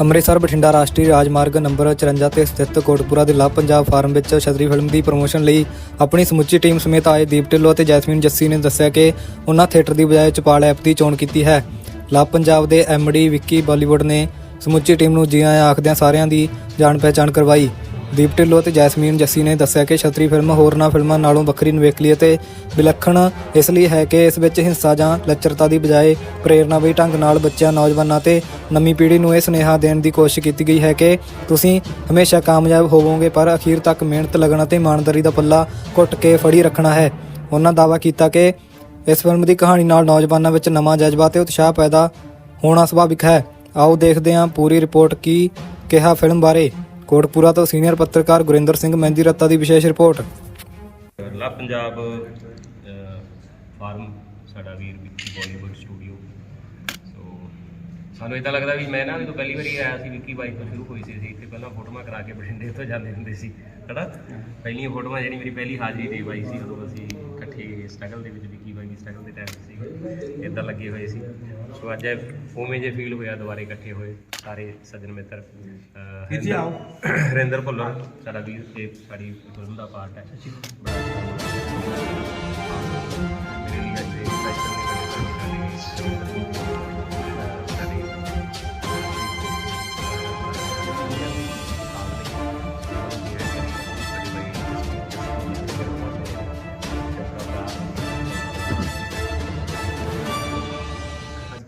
ਅੰਮ੍ਰਿਤਸਰ ਬਠਿੰਡਾ ਰਾਸ਼ਟਰੀ ਰਾਜਮਾਰਗ ਨੰਬਰ 54 ਤੇ ਸਥਿਤ ਕੋਟਪੂਰਾ ਦੇ ਲਵ ਪੰਜਾਬ ਫਾਰਮ ਵਿੱਚ ਛਤਰੀ ਫਿਲਮ ਦੀ ਪ੍ਰੋਮੋਸ਼ਨ ਲਈ ਆਪਣੀ ਸਮੁੱਚੀ ਟੀਮ ਸਮੇਤ ਆਏ ਦੀਪ ਢਿੱਲੋਂ ਅਤੇ ਜੈਸਮੀਨ ਜੱਸੀ ਨੇ ਦੱਸਿਆ ਕਿ ਉਹਨਾਂ ਥੀਏਟਰ ਦੀ ਬਜਾਏ ਚਪਾਲ ਐਪ ਦੀ ਚੋਣ ਕੀਤੀ ਹੈ। ਲਵ ਪੰਜਾਬ ਦੇ ਐਮਡੀ ਵਿੱਕੀ ਬਾਲੀਵੁੱਡ ਨੇ ਸਮੁੱਚੀ ਟੀਮ ਨੂੰ ਜੀ ਆਇਆਂ ਆਖਦਿਆਂ ਸਾਰਿਆਂ ਦੀ ਜਾਣ ਪਹਿਚਾਣ ਕਰਵਾਈ। ਦੀਪ ਢਿੱਲੋਂ ਅਤੇ ਜੈਸਮੀਨ ਜੱਸੀ ਨੇ ਦੱਸਿਆ ਕਿ ਛਤਰੀ ਫਿਲਮ ਹੋਰਨਾਂ ਫਿਲਮਾਂ ਨਾਲੋਂ ਵੱਖਰੀ ਨਿਵੇਕਲੀ ਅਤੇ ਵਿਲੱਖਣ ਇਸ ਲਈ ਹੈ ਕਿ ਇਸ ਵਿੱਚ ਹਿੰਸਾ ਜਾਂ ਲੱਚਰਤਾ ਦੀ ਬਜਾਏ ਪ੍ਰੇਰਨਾਵਾਈ ਢੰਗ ਨਾਲ ਬੱਚਿਆਂ, ਨੌਜਵਾਨਾਂ ਤੇ ਨਵੀਂ ਪੀੜ੍ਹੀ ਨੂੰ ਇਹ ਸੁਨੇਹਾ ਦੇਣ ਦੀ ਕੋਸ਼ਿਸ਼ ਕੀਤੀ ਗਈ ਹੈ ਕਿ ਤੁਸੀਂ ਹਮੇਸ਼ਾ ਕਾਮਯਾਬ ਹੋਵੋਗੇ, ਪਰ ਅਖੀਰ ਤੱਕ ਮਿਹਨਤ, ਲਗਨ ਅਤੇ ਇਮਾਨਦਾਰੀ ਦਾ ਪੱਲਾ ਘੁੱਟ ਕੇ ਫੜੀ ਰੱਖਣਾ ਹੈ। ਉਹਨਾਂ ਦਾਅਵਾ ਕੀਤਾ ਕਿ ਇਸ ਫਿਲਮ ਦੀ ਕਹਾਣੀ ਨਾਲ ਨੌਜਵਾਨਾਂ ਵਿੱਚ ਨਵਾਂ ਜਜ਼ਬਾ ਤੇ ਉਤਸ਼ਾਹ ਪੈਦਾ ਹੋਣਾ ਸੁਭਾਵਿਕ ਹੈ। ਆਓ ਦੇਖਦੇ ਹਾਂ ਪੂਰੀ ਰਿਪੋਰਟ ਕੀ ਕਿਹਾ ਫਿਲਮ ਬਾਰੇ। ਕੋਟਪੂਰਾ ਤੋਂ ਸੀਨੀਅਰ ਪੱਤਰਕਾਰ ਗੁਰਿੰਦਰ ਸਿੰਘ ਮਹਿੰਦੀ ਰੱਤਾ ਦੀ ਵਿਸ਼ੇਸ਼ ਰਿਪੋਰਟ। ਲਾ ਪੰਜਾਬ ਫਾਰਮ, ਸਾਡਾ ਵੀਰ ਵਿੱਕੀ ਬਾਲੀਵੁੱਡ ਸਟੂਡੀਓ ਸੋ ਸਾਨੂੰ ਇਦਾਂ ਲੱਗਦਾ ਵੀ ਮੈਂ ਨਾ ਜਦੋਂ ਪਹਿਲੀ ਵਾਰੀ ਆਇਆ ਸੀ ਵਿੱਕੀ ਬਾਈ ਤੋਂ ਸ਼ੁਰੂ ਹੋਈ ਸੀ ਅਸੀਂ ਇੱਥੇ ਪਹਿਲਾਂ ਫੋਟੋਆਂ ਕਰਾ ਕੇ ਬਠਿੰਡੇ ਤੋਂ ਜਾਂਦੇ ਹੁੰਦੇ ਸੀ, ਹਨਾ? ਪਹਿਲੀਆਂ ਫੋਟੋਆਂ ਜਿਹੜੀ ਮੇਰੀ ਪਹਿਲੀ ਹਾਜ਼ਰੀ ਦੇ ਬਾਈ ਸੀ, ਉਦੋਂ ਅਸੀਂ ਇਕੱਠੇ ਸਟਰਗਲ ਦੇ ਵਿੱਚ ਵਿੱਕੀ ਬਾਈ ਦੀ ਸਟਰਗਲ ਦੇ ਟਾਈਮ ਸੀ ਇਦਾਂ ਲੱਗੇ ਹੋਏ ਸੀ। ਸੋ ਅੱਜ ਉਵੇਂ ਜੇ ਫੀਲ ਹੋਇਆ ਦੁਬਾਰੇ ਇਕੱਠੇ ਹੋਏ ਸਾਰੇ ਸੱਜਣ ਮਿੱਤਰ ਜੀ ਆਓ। ਹਰਿੰਦਰ ਭੁੱਲਰ ਸਾਡਾ ਵੀਰ ਤੇ ਸਾਡੀ ਫਿਲਮ ਦਾ ਪਾਰਟ ਹੈ। ਮੇਰੇ ਲਈ ਅੱਜ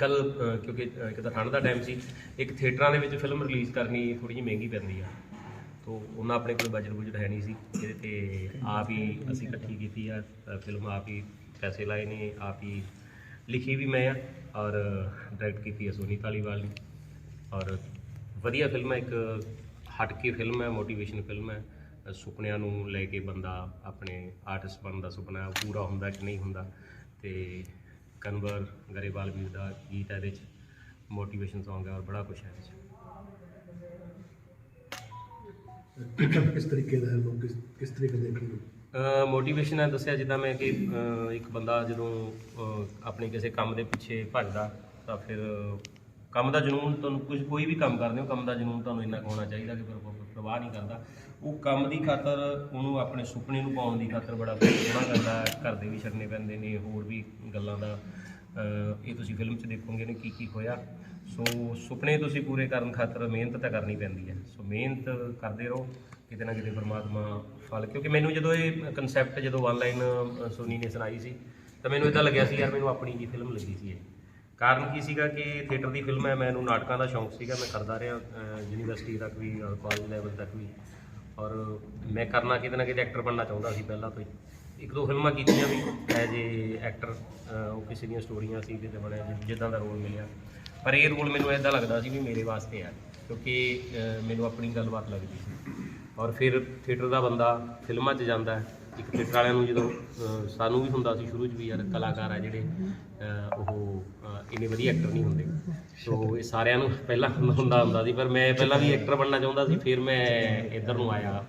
ਕੱਲ ਕਿਉਂਕਿ ਇੱਕ ਤਾਂ ਠੰਡ ਦਾ ਟਾਈਮ ਸੀ, ਇੱਕ ਥੀਏਟਰਾਂ ਦੇ ਵਿੱਚ ਫਿਲਮ ਰਿਲੀਜ਼ ਕਰਨੀ ਥੋੜੀ ਜਿਹੀ ਮਹਿੰਗੀ ਪੈਂਦੀ ਆ। ਤੋਂ ਉਹਨਾਂ ਆਪਣੇ ਕੋਲ ਬਜਟ ਬੁਜਟ ਹੈ ਨਹੀਂ ਸੀ ਇਹਦੇ ਤੇ ਆਪ ਹੀ ਅਸੀਂ ਇਕੱਠੀ ਕੀਤੀ ਆ ਫਿਲਮ ਆਪ ਹੀ ਪੈਸੇ ਲਾਏ ਨੇ, ਆਪ ਹੀ ਲਿਖੀ ਵੀ ਮੈਂ ਆ, ਔਰ ਡਾਇਰੈਕਟ ਕੀਤੀ ਹੈ ਸੋਨੀ ਧਾਲੀਵਾਲ ਨੇ। ਔਰ ਵਧੀਆ ਫਿਲਮ ਹੈ ਇੱਕ ਹਟ ਕੇ ਫਿਲਮ ਹੈ ਮੋਟੀਵੇਸ਼ਨ ਫਿਲਮ ਹੈ ਸੁਪਨਿਆਂ ਨੂੰ ਲੈ ਕੇ ਬੰਦਾ ਆਪਣੇ ਆਰਟਿਸਟ ਬਣਨ ਦਾ ਸੁਪਨਾ ਪੂਰਾ ਹੁੰਦਾ ਕਿ ਨਹੀਂ ਹੁੰਦਾ, ਤੇ ਕਨਵਰ ਗਰੇਵਾਲ ਵੀਰ ਦਾ ਗੀਤ ਹੈ ਇਹਦੇ ਚ ਮੋਟੀਵੇਸ਼ਨ Song ਹੈ ਔਰ ਬੜਾ ਕੁਛ ਹੈ ਇਹਦੇ ਚ ਕਿਸ ਤਰੀਕੇ ਦਾ ਹੈ ਲੋਕ ਕਿਸ ਕਿਸ ਤਰੀਕੇ ਦੇਖਣਗੇ ਮੋਟੀਵੇਸ਼ਨ ਹੈ ਦੱਸਿਆ ਜਿੱਦਾਂ ਮੈਂ ਕਿ ਅਹ, ਇੱਕ ਬੰਦਾ ਜਦੋਂ ਅਹ, ਆਪਣੇ ਕਿਸੇ ਕੰਮ ਦੇ ਪਿੱਛੇ ਭੱਜਦਾ ਤਾਂ ਫਿਰ ਕੰਮ ਦਾ ਜਨੂਨ ਤੁਹਾਨੂੰ ਕੁਝ ਕੋਈ ਵੀ ਕੰਮ ਕਰਦੇ ਹੋ ਕੰਮ ਦਾ ਜਨੂਨ ਤੁਹਾਨੂੰ ਇੰਨਾ ਕੁ ਹੋਣਾ ਚਾਹੀਦਾ ਕਿ ਉਹ ਪ੍ਰਵਾਹ ਨਹੀਂ ਕਰਦਾ ਉਹ ਕੰਮ ਦੀ ਖਾਤਰ ਉਹਨੂੰ ਆਪਣੇ ਸੁਪਨੇ ਨੂੰ ਪਾਉਣ ਦੀ ਖਾਤਰ ਬੜਾ ਸੋਹਣਾ ਕਰਦਾ ਹੈ। ਘਰ ਦੇ ਵੀ ਛੱਡਨੇ ਪੈਂਦੇ ਨੇ ਹੋਰ ਵੀ ਗੱਲਾਂ ਦਾ ਇਹ ਤੁਸੀਂ ਫਿਲਮ 'ਚ ਦੇਖੋਗੇ ਨੇ ਕੀ ਕੀ ਹੋਇਆ। ਸੋ ਸੁਪਨੇ ਤੁਸੀਂ ਪੂਰੇ ਕਰਨ ਖਾਤਰ ਮਿਹਨਤ ਤਾਂ ਕਰਨੀ ਪੈਂਦੀ ਹੈ। ਸੋ ਮਿਹਨਤ ਕਰਦੇ ਰਹੋ, ਕਿਤੇ ਨਾ ਕਿਤੇ ਪਰਮਾਤਮਾ ਫਲ, ਕਿਉਂਕਿ ਮੈਨੂੰ ਜਦੋਂ ਇਹ ਕਨਸੈਪਟ ਜਦੋਂ ਆਨਲਾਈਨ ਸੋਨੀ ਨੇ ਸੁਣਾਈ ਸੀ, ਤਾਂ ਮੈਨੂੰ ਇਦਾਂ ਲੱਗਿਆ ਸੀ, ਯਾਰ ਮੈਨੂੰ ਆਪਣੀ ਜੀ ਫਿਲਮ ਲੱਗੀ ਸੀ ਇਹ। ਕਾਰਨ ਕੀ ਸੀਗਾ ਕਿ ਥੀਏਟਰ ਦੀ ਫਿਲਮ ਹੈ, ਮੈਨੂੰ ਨਾਟਕਾਂ ਦਾ ਸ਼ੌਂਕ ਸੀਗਾ, ਮੈਂ ਕਰਦਾ ਰਿਹਾ ਯੂਨੀਵਰਸਿਟੀ ਤੱਕ ਵੀ ਔਰ ਕਾਲਜ ਲੈਵਲ ਤੱਕ ਵੀ। ਔਰ ਮੈਂ ਕਰਨਾ ਕਿਤੇ ਨਾ ਕਿਤੇ ਐਕਟਰ ਬਣਨਾ ਚਾਹੁੰਦਾ ਸੀ ਪਹਿਲਾਂ ਤੋਂ ਹੀ। ਇੱਕ ਦੋ ਫਿਲਮਾਂ ਕੀਤੀਆਂ ਵੀ ਐਜ਼ ਏ ਐਕਟਰ ਉਹ ਕਿਸੇ ਦੀਆਂ ਸਟੋਰੀਆਂ ਸੀ ਕਿਤੇ ਬਣਿਆ ਜਿ- ਜਿੱਦਾਂ ਦਾ ਰੋਲ ਮਿਲਿਆ। ਪਰ ਇਹ ਰੋਲ ਮੈਨੂੰ ਇਦਾਂ ਲੱਗਦਾ ਸੀ ਵੀ ਮੇਰੇ ਵਾਸਤੇ ਆ ਕਿਉਂਕਿ ਅਹ, ਮੈਨੂੰ ਆਪਣੀ ਗੱਲਬਾਤ ਲੱਗਦੀ ਸੀ। ਔਰ ਫਿਰ ਥੀਏਟਰ ਦਾ ਬੰਦਾ ਫਿਲਮਾਂ 'ਚ ਜਾਂਦਾ ਹੈ। ਇੱਕ ਥੀਏਟਰ ਵਾਲਿਆਂ ਨੂੰ ਜਦੋਂ ਅਹ, ਸਾਨੂੰ ਵੀ ਹੁੰਦਾ ਸੀ ਸ਼ੁਰੂ 'ਚ ਵੀ ਯਾਰ ਕਲਾਕਾਰ ਆ ਜਿਹੜੇ ਅਹ, ਉਹ ਅਹ, ਇੰਨੇ ਵਧੀਆ ਐਕਟਰ ਨਹੀਂ ਹੁੰਦੇ। ਸੋ ਇਹ ਸਾਰਿਆਂ ਨੂੰ ਪਹਿਲਾਂ ਹੁੰਦਾ ਹੁੰਦਾ ਸੀ ਪਰ ਮੈਂ ਪਹਿਲਾਂ ਵੀ ਐਕਟਰ ਬਣਨਾ ਚਾਹੁੰਦਾ ਸੀ ਫਿਰ ਮੈਂ ਇੱਧਰ ਨੂੰ ਆਇਆ।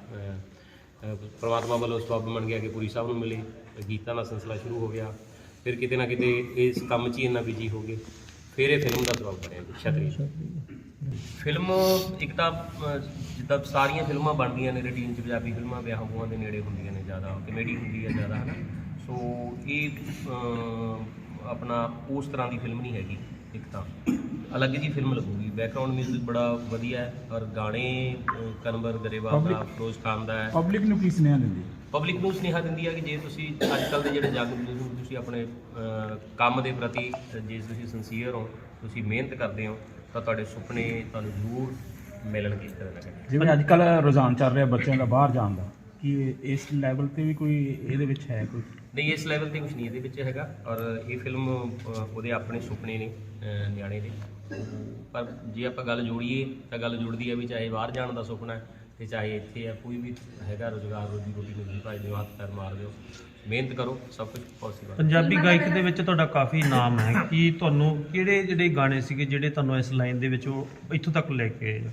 ਪ੍ਰਮਾਤਮਾ ਵੱਲੋਂ ਸਬਬ ਬਣ ਗਿਆ ਕਿ ਪੁਰੀ ਸਾਹਿਬ ਨੂੰ ਮਿਲੇ ਗੀਤਾਂ ਦਾ ਸਿਲਸਿਲਾ ਸ਼ੁਰੂ ਹੋ ਗਿਆ। ਫਿਰ ਕਿਤੇ ਨਾ ਕਿਤੇ ਇਸ ਕੰਮ 'ਚ ਹੀ ਇੰਨਾ ਬਿਜ਼ੀ ਹੋ ਗਏ। ਫਿਰ ਇਹ ਫਿਲਮ ਦਾ ਸਬਬ ਬਣਿਆ ਜੀ, ਛਤਰੀ ਫਿਲਮ ਇੱਕ ਤਾਂ ਜਿੱਦਾਂ ਸਾਰੀਆਂ ਫਿਲਮਾਂ ਬਣਦੀਆਂ ਨੇ ਰੂਟੀਨ ਚ ਪੰਜਾਬੀ ਫਿਲਮਾਂ ਵਿਆਹਾਂ ਬੂਹਾਂ ਦੇ ਨੇੜੇ ਹੁੰਦੀਆਂ ਨੇ ਜ਼ਿਆਦਾ ਕਮੇਡੀ ਹੁੰਦੀ ਹੈ ਜ਼ਿਆਦਾ ਹਨਾ? ਸੋ ਇਹ ਆਪਣਾ ਉਸ ਤਰ੍ਹਾਂ ਦੀ ਫਿਲਮ ਨਹੀਂ ਹੈਗੀ ਇੱਕ ਤਾਂ। ਅਲੱਗ ਜੀ ਫਿਲਮ ਲੱਗੂਗੀ। ਬੈਕਗ੍ਰਾਉਂਡ 뮤직 ਬੜਾ ਵਧੀਆ ਹੈ ਔਰ ਗਾਣੇ ਅਹ, ਕਨਵਰ ਗਰੇਵਾਲ ਦਾ ਫਿਰੋਜ਼ ਖਾਨ ਦਾ ਹੈ। ਪਬਲਿਕ ਨੂੰ ਕੀ ਸੁਨੇਹਾ ਦਿੰਦੀ ਹੈ? ਪਬਲਿਕ ਨੂੰ ਸੁਨੇਹਾ ਦਿੰਦੀ ਹੈ ਕਿ ਜੇ ਤੁਸੀਂ ਅੱਜ ਕੱਲ ਦੇ ਜਿਹੜੇ ਜੱਗ ਨੂੰ ਤੁਸੀਂ ਆਪਣੇ ਅਹ, ਕੰਮ ਦੇ ਪ੍ਰਤੀ ਅਹ, ਜੇ ਤੁਸੀਂ ਸਿੰਸੀਅਰ ਹੋ ਤੁਸੀਂ ਮਿਹਨਤ ਕਰਦੇ ਹੋ ਤਾਂ ਤੁਹਾਡੇ ਸੁਪਨੇ ਤੁਹਾਨੂੰ ਜ਼ਰੂਰ ਮਿਲਣਗੇ ਇਸ ਤਰ੍ਹਾਂ ਨਾ। ਕਰੇ ਜਿਵੇਂ ਅੱਜ ਕੱਲ ਰੁਝਾਨ ਚੱਲ ਰਿਹਾ ਬੱਚਿਆਂ ਦਾ ਬਾਹਰ ਜਾਣ ਦਾ ਕੀ ਇਸ ਲੈਵਲ ਤੇ ਵੀ ਕੋਈ ਇਹਦੇ ਵਿੱਚ ਹੈ ਕੋਈ? ਨਹੀਂ ਇਸ ਲੈਵਲ ਤੇ ਕੁਝ ਨਹੀਂ ਇਹਦੇ ਵਿੱਚ ਹੈਗਾ ਔਰ ਇਹ ਫਿਲਮ ਅਹ, ਉਹਦੇ ਆਪਣੇ ਸੁਪਨੇ ਨੇ ਅਹ, ਨਿਆਣੇ ਦੇ। ਪਰ ਜੇ ਆਪਾਂ ਗੱਲ ਜੋੜੀਏ ਤਾਂ ਗੱਲ ਜੁੜਦੀ ਹੈ ਵੀ ਚਾਹੇ ਬਾਹਰ ਜਾਣ ਦਾ ਸੁਪਨਾ ਹੈ ਤੇ ਚਾਹੇ ਇੱਥੇ ਆ ਕੋਈ ਵੀ ਹੈਗਾ ਰੋਜ਼ਗਾਰ ਰੋਜੀ ਰੋਟੀ ਨੂੰ ਭਾਈ ਦਿਓ ਹੱਥ ਪੈਰ ਮਾਰ ਦਿਓ। ਮਿਹਨਤ ਕਰੋ ਸਭ ਕੁਝ ਪੋਸੀਬਲ ਪੰਜਾਬੀ ਗਾਇਕ ਦੇ ਵਿੱਚ ਤੁਹਾਡਾ ਕਾਫੀ ਨਾਮ ਹੈ। ਕਿ ਤੁਹਾਨੂੰ ਕਿਹੜੇ ਜਿਹੜੇ ਗਾਣੇ ਸੀਗੇ ਜਿਹੜੇ ਤੁਹਾਨੂੰ ਇਸ ਲਾਈਨ ਦੇ ਵਿੱਚ ਉਹ ਇੱਥੋਂ ਤੱਕ ਲੈ ਕੇ ਆਏ?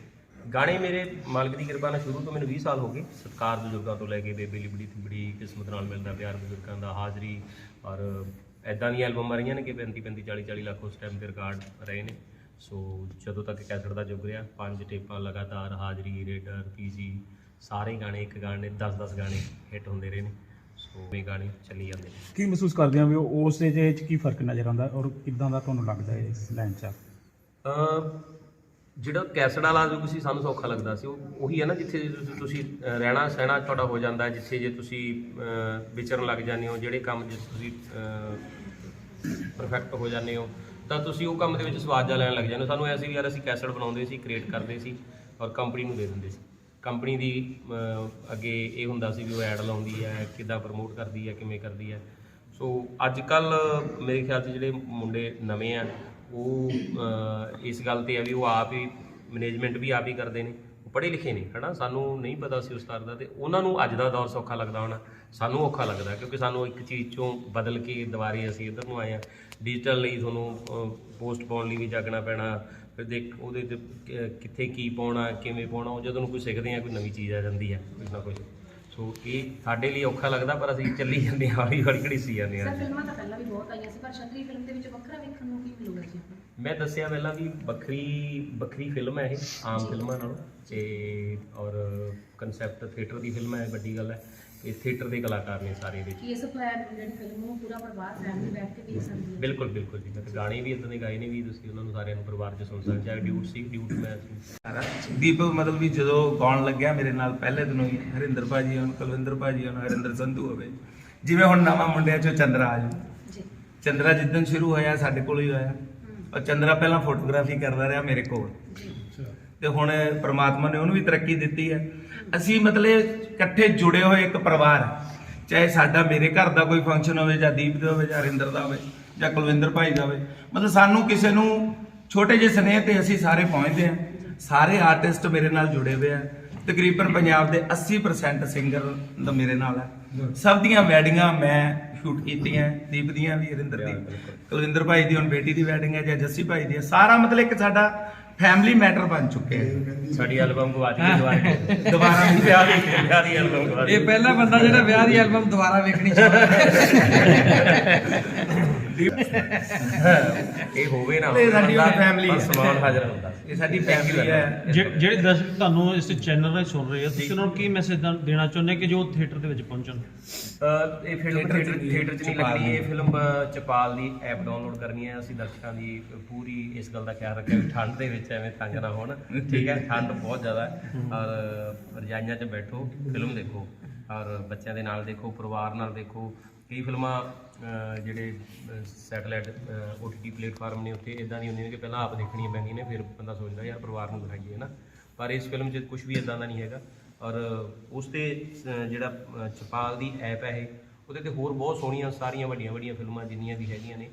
ਗਾਣੇ ਮੇਰੇ ਮਾਲਕ ਦੀ ਕਿਰਪਾ ਨਾਲ ਸ਼ੁਰੂ ਤੋਂ ਮੈਨੂੰ 20 ਸਾਲ ਹੋ ਗਏ। ਸਤਕਾਰ ਬਜ਼ੁਰਗਾਂ ਤੋਂ ਲੈ ਕੇ ਬੇਬੇ ਲਿਬੜੀ ਤਿਬੜੀ ਕਿਸਮਤ ਨਾਲ ਮਿਲਦਾ ਪਿਆਰ ਬਜ਼ੁਰਗਾਂ ਦਾ ਹਾਜ਼ਰੀ ਔਰ ਐਦਾਂ ਦੀਆਂ ਐਲਬਮਾਂ ਰਹੀਆਂ ਨੇ ਕਿ 35 35 40 40 ਲੱਖ ਉਸ ਟਾਈਮ ਤੇ ਰਿਕਾਰਡ ਰਹੇ ਨੇ। ਸੋ ਜਦੋਂ ਤੱਕ ਕੈਸਟ ਦਾ ਯੁੱਗ ਰਿਹਾ ਪੰਜ ਟੇਪਾਂ ਲਗਾਤਾਰ ਹਾਜ਼ਰੀ ਰੇਡਰ ਪੀਜੀ ਸਾਰੇ ਗਾਣੇ ਇੱਕ ਗਾਣੇ 10-10 ਗਾਣੇ ਹਿੱਟ ਹੁੰਦੇ ਰਹੇ ਨੇ। ਸੋ ਇਹ ਗਾਣੇ ਚੱਲੀ ਜਾਂਦੇ ਨੇ। ਕੀ ਮਹਿਸੂਸ ਕਰਦੇ ਹੋ ਵੀ ਉਹ- ਉਸ ਦੇ ਵਿੱਚ ਕੀ ਫ਼ਰਕ ਨਜ਼ਰ ਆਉਂਦਾ ਔਰ ਕਿੱਦਾਂ ਦਾ ਤੁਹਾਨੂੰ ਲੱਗਦਾ ਹੈ ਇਸ ਲਾਈਨ 'ਚ? ਅਮ ਜਿਹੜਾ ਕੈਸਟ ਵਾਲਾ ਜੋ ਤੁਸੀਂ ਸਾਨੂੰ ਸੌਖਾ ਲੱਗਦਾ ਸੀ ਉਹ ਉਹੀ ਹੈ ਨਾ ਜਿੱਥੇ ਤੁਸੀਂ- ਰਹਿਣਾ ਸਹਿਣਾ ਤੁਹਾਡਾ ਹੋ ਜਾਂਦਾ ਹੈ, ਜਿੱਥੇ ਜੇ ਤੁਸੀਂ ਵਿਚਰਨ ਲੱਗ ਜਾਂਦੇ ਹੋ ਜਿਹੜੇ ਕੰਮ ਜਿਸ ਤੁਸੀਂ ਪਰਫੈਕਟ ਹੋ ਜਾਂਦੇ ਹੋ। ਤਾਂ ਤੁਸੀਂ ਉਹ ਕੰਮ ਦੇ ਵਿੱਚ ਸਵਾਦ ਜਾ ਲੈਣ ਲੱਗ ਜਾਂਦੇ ਹੋ। ਸਾਨੂੰ ਐਸੀ ਵੀ ਯਾਰ ਅਸੀਂ ਕੈਸਟ ਬਣਾਉਂਦੇ ਸੀ ਕ੍ਰੀਏਟ ਕਰਦੇ ਸੀ ਔਰ ਕੰਪਨੀ ਨੂੰ ਦੇ ਦਿੰਦੇ ਸੀ। ਕੰਪਨੀ ਦੀ ਅਹ, ਅੱਗੇ ਇਹ ਹੁੰਦਾ ਸੀ ਵੀ ਉਹ ਐਡ ਲਾਉਂਦੀ ਹੈ ਕਿੱਦਾਂ ਪ੍ਰਮੋਟ ਕਰਦੀ ਹੈ ਕਿਵੇਂ ਕਰਦੀ ਹੈ। ਸੋ ਅੱਜ ਕੱਲ ਮੇਰੇ ਖਿਆਲ 'ਚ ਜਿਹੜੇ ਮੁੰਡੇ ਨਵੇਂ ਆ ਉਹ ਅਹ, ਇਸ ਗੱਲ ਤੇ ਆ ਵੀ ਉਹ ਆਪ ਹੀ ਮੈਨੇਜਮੈਂਟ ਵੀ ਆਪ ਹੀ ਕਰਦੇ ਨੇ। ਉਹ ਪੜ੍ਹੇ ਲਿਖੇ ਨੇ ਹਨਾ? ਸਾਨੂੰ ਨਹੀਂ ਪਤਾ ਸੀ ਉਸ ਤਰ੍ਹਾਂ ਦਾ ਤੇ ਉਹਨਾਂ ਨੂੰ ਅੱਜ ਦਾ ਦੌਰ ਸੌਖਾ ਲੱਗਦਾ ਹੋਣਾ। ਸਾਨੂੰ ਔਖਾ ਲੱਗਦਾ ਕਿਉਂਕਿ ਸਾਨੂੰ ਇੱਕ ਚੀਜ਼ ਚੋਂ ਬਦਲ ਕੇ ਦੁਬਾਰੇ ਅਸੀਂ ਇੱਧਰ ਨੂੰ ਆਏ ਆ ਡਿਜੀਟਲ ਲਈ ਤੁਹਾਨੂੰ ਪੋਸਟ ਪਾਉਣ ਲਈ ਵੀ ਜਾਗਣਾ ਪੈਣਾ ਫਿਰ ਦੇਖ ਉਹਦੇ ਤੇ ਕਿੱਥੇ ਕੀ ਪਾਉਣਾ ਕਿਵੇਂ ਪਾਉਣਾ ਉਹ ਜਦੋਂ ਕੋਈ ਸਿੱਖਦੇ ਆ ਕੋਈ ਨਵੀਂ ਚੀਜ਼ ਆ ਜਾਂਦੀ ਹੈ ਕੁਝ ਨਾ ਕੁਝ ਸੋ ਇਹ ਸਾਡੇ ਲਈ ਔਖਾ ਲੱਗਦਾ ਪਰ ਅਸੀਂ ਚੱਲੀ ਜਾਂਦੇ ਹਾਂ ਹੌਲੀ ਹੌਲੀ ਘੜੀਸੀ ਜਾਂਦੇ ਸਰ ਹਾਂ ਫਿਲਮਾਂ ਤਾਂ ਪਹਿਲਾਂ ਵੀ ਬਹੁਤ ਆਈਆਂ ਸੀ ਪਰ ਛਤਰੀ ਫਿਲਮ ਦੇ ਵਿੱਚ ਵੱਖਰਾ ਵੇਖਣ ਨੂੰ ਕੀ ਮਿਲੂਗਾ ਜੀ? ਮੈਂ ਦੱਸਿਆ ਪਹਿਲਾਂ ਵੀ ਵੱਖਰੀ ਵੱਖਰੀ ਫਿਲਮ ਹੈ ਇਹ ਆਮ ਫਿਲਮਾਂ ਨਾਲੋਂ। ਤੇ ਔਰ ਕਨਸੈਪਟ ਥੀਏਟਰ ਦੀ ਫਿਲਮ ਹੈ ਵੱਡੀ ਗੱਲ ਹੈ। ਇਹ ਥੀਏਟਰ ਦੇ ਕਲਾਕਾਰ ਨੇ ਸਾਰੇ ਵਿੱਚ ਕਿ ਇਸ ਜਿਹੜੀ ਫਿਲਮ ਨੂੰ ਪੂਰਾ ਪਰਿਵਾਰ ਫੈਮਿਲੀ ਬੈਠ ਕੇ ਦੇਖ ਸਕਦੀ ਹੈ। ਬਿਲਕੁਲ ਬਿਲਕੁਲ ਜੀ। ਮੈਂ ਤੇ ਗਾਣੇ ਵੀ ਇਦਾਂ ਦੇ ਗਾਏ ਨੇ ਵੀ ਤੁਸੀਂ ਉਹਨਾਂ ਨੂੰ ਸਾਰਿਆਂ ਨੂੰ ਪਰਿਵਾਰ 'ਚ ਸੁਣ ਸਕਦੇ ਚਾਹੇ ਡਿਊਟ ਸੀ ਡਿਊਟ ਮੈਂ ਸੀ। ਦੀਪਕ ਮਤਲਬ ਵੀ ਜਦੋਂ ਗਾਉਣ ਲੱਗਿਆ ਮੇਰੇ ਨਾਲ ਪਹਿਲੇ ਦਿਨੋਂ ਹੀ ਹਰਿੰਦਰ ਭਾਜੀ ਹੁਣ ਕੁਲਵਿੰਦਰ ਭਾਜੀ ਹੁਣ ਹਰਿੰਦਰ ਸੰਧੂ ਹੋਵੇ। ਜਿਵੇਂ ਹੁਣ ਨਵਾਂ ਮੁੰਡਿਆਂ ਚੋਂ ਚੰਦਰਾਜ ਜੀ। ਚੰਦਰਾ ਜਿੱਦਣ ਸ਼ੁਰੂ ਹੋਇਆ ਸਾਡੇ ਕੋਲ ਹੀ ਹੋਇਆ। ਔਰ ਚੰਦਰਾ ਪਹਿਲਾਂ ਫੋਟੋਗ੍ਰਾਫੀ ਕਰਦਾ ਰਿਹਾ ਮੇਰੇ ਕੋਲ। ਤੇ ਹੁਣ ਪ੍ਰਮਾਤਮਾ ਨੇ ਉਹਨੂੰ ਵੀ ਤਰੱਕੀ ਦਿੱਤੀ ਹੈ। ਅਸੀਂ ਮਤਲਬ ਇਕੱਠੇ ਜੁੜੇ ਹੋਏ ਇੱਕ ਪਰਿਵਾਰ। ਚਾਹੇ ਸਾਡਾ ਮੇਰੇ ਘਰ ਦਾ ਕੋਈ ਫੰਕਸ਼ਨ ਹੋਵੇ ਜਾਂ ਦੀਪ ਦਾ ਹੋਵੇ ਜਾਂ ਹਰਿੰਦਰ ਦਾ ਹੋਵੇ ਜਾਂ ਕੁਲਵਿੰਦਰ ਭਾਈ ਦਾ ਹੋਵੇ ਮਤਲਬ ਸਾਨੂੰ ਕਿਸੇ ਨੂੰ ਛੋਟੇ ਜਿਹੇ ਸਨੇਹ ਤੇ ਅਸੀਂ ਸਾਰੇ ਪਹੁੰਚਦੇ ਹਾਂ। ਸਾਰੇ ਆਰਟਿਸਟ ਮੇਰੇ ਨਾਲ ਜੁੜੇ ਹੋਏ ਆ। ਤਕਰੀਬਨ ਪੰਜਾਬ ਦੇ 80% ਸਿੰਗਰ ਦਾ ਮੇਰੇ ਨਾਲ ਹੈ ਸਭ ਦੀਆਂ ਵੈਡਿੰਗਾਂ ਮੈਂ ਸ਼ੂਟ ਕੀਤੀਆਂ ਦੀਪ ਦੀਆਂ ਵੀ ਹਰਿੰਦਰ ਦੀ ਕੁਲਵਿੰਦਰ ਭਾਈ ਦੀ ਹੁਣ ਬੇਟੀ ਦੀ ਵੈਡਿੰਗ ਹੈ ਜਾਂ ਜੱਸੀ ਭਾਈ ਦੀ ਹੈ। ਸਾਰਾ ਮਤਲਬ ਇੱਕ ਸਾਡਾ ਫੈਮਿਲੀ ਮੈਟਰ ਬਣ ਚੁੱਕਿਆ ਹੈ ਸਾਡੀ ਐਲਬਮ ਗਵਾ ਦਿੱਤੀ ਦੁਬਾਰਾ ਦੁਬਾਰਾ ਵੀ ਵਿਆਹ ਦੀ ਵਿਆਹ ਦੀ ਐਲਬਮ ਗਵਾ ਦਿੱਤੀ ਇਹ ਪਹਿਲਾ ਬੰਦਾ ਜਿਹੜਾ ਵਿਆਹ ਦੀ ਐਲਬਮ ਦੁਬਾਰਾ ਵੇਖਣੀ ਚਾਹੁੰਦਾ। ਇਹ ਹੋਵੇ ਨਾ ਇਹ ਸਾਡੀ family ਬਸ ਹੈ। ਸਮਾਨ ਹਾਜ਼ਰ ਹੁੰਦਾ। ਇਹ ਸਾਡੀ ਫੈਮਿਲੀ ਹੈ। ਜਿਹੜੇ ਦਰਸ਼ਕ ਤੁਹਾਨੂੰ ਇਸ ਚੈਨਲ ਰਾਹੀਂ ਸੁਣ ਰਹੇ ਆ ਤੁਸੀਂ ਉਹਨਾਂ ਨੂੰ ਕੀ ਮੈਸੇਜ ਦੇਣਾ ਚਾਹੁੰਦੇ ਕਿ ਜੋ ਥੀਏਟਰ ਦੇ ਵਿੱਚ ਪਹੁੰਚਣ? ਅਹ ਇਹ ਫਿਲਮ ਥੀਏਟਰ 'ਚ ਨਹੀਂ। ਲੱਗਣੀ। ਇਹ। ਫਿਲਮ ਅਹ, ਚਪਾਲ ਦੀ ਐਪ ਡਾਊਨਲੋਡ ਕਰਨੀ ਹੈ। ਅਸੀਂ ਦਰਸ਼ਕਾਂ ਦੀ ਪੂਰੀ ਇਸ ਗੱਲ ਦਾ ਖਿਆਲ ਰੱਖਿਆ ਵੀ ਠੰਡ ਦੇ ਵਿੱਚ ਐਵੇਂ ਤੰਗ ਨਾ ਹੋਣ। ਠੀਕ ਹੈ ਠੰਡ ਬਹੁਤ ਜ਼ਿਆਦਾ ਹੈ। ਔਰ ਰਜਾਈਆਂ 'ਚ ਬੈਠੋ ਫਿਲਮ ਦੇਖੋ। ਔਰ ਬੱਚਿਆਂ ਦੇ ਨਾਲ ਦੇਖੋ ਪਰਿਵਾਰ ਨਾਲ ਦੇਖੋ। ਕਈ ਫਿਲਮਾਂ ਜਿਹੜੇ ਸੈਟਲਾਈਟ OTT ਪਲੇਟਫਾਰਮ ਨੇ ਉੱਥੇ ਇਦਾਂ ਨਹੀਂ ਹੁੰਦੀਆਂ ਨੇ ਕਿ ਪਹਿਲਾਂ ਆਪ ਦੇਖਣੀਆਂ ਪੈਂਦੀਆਂ ਨੇ ਫਿਰ ਬੰਦਾ ਸੋਚਦਾ ਯਾਰ ਪਰਿਵਾਰ ਨੂੰ ਦਿਖਾਈਏ ਨਾ ਪਰ ਇਸ ਫਿਲਮ 'ਚ ਕੁਝ ਵੀ ਇਦਾਂ ਦਾ ਨਹੀਂ ਹੈਗਾ ਔਰ ਉਸ ਤੇ ਜਿਹੜਾ ਚਪਾਲ ਦੀ ਐਪ ਹੈ ਇਹ ਉਹਦੇ ਤੇ ਹੋਰ ਬਹੁਤ ਸੋਹਣੀਆਂ ਸਾਰੀਆਂ ਵੱਡੀਆਂ ਵੱਡੀਆਂ ਫਿਲਮਾਂ ਜਿੰਨੀਆਂ ਵੀ ਹੈਗੀਆਂ ਨੇ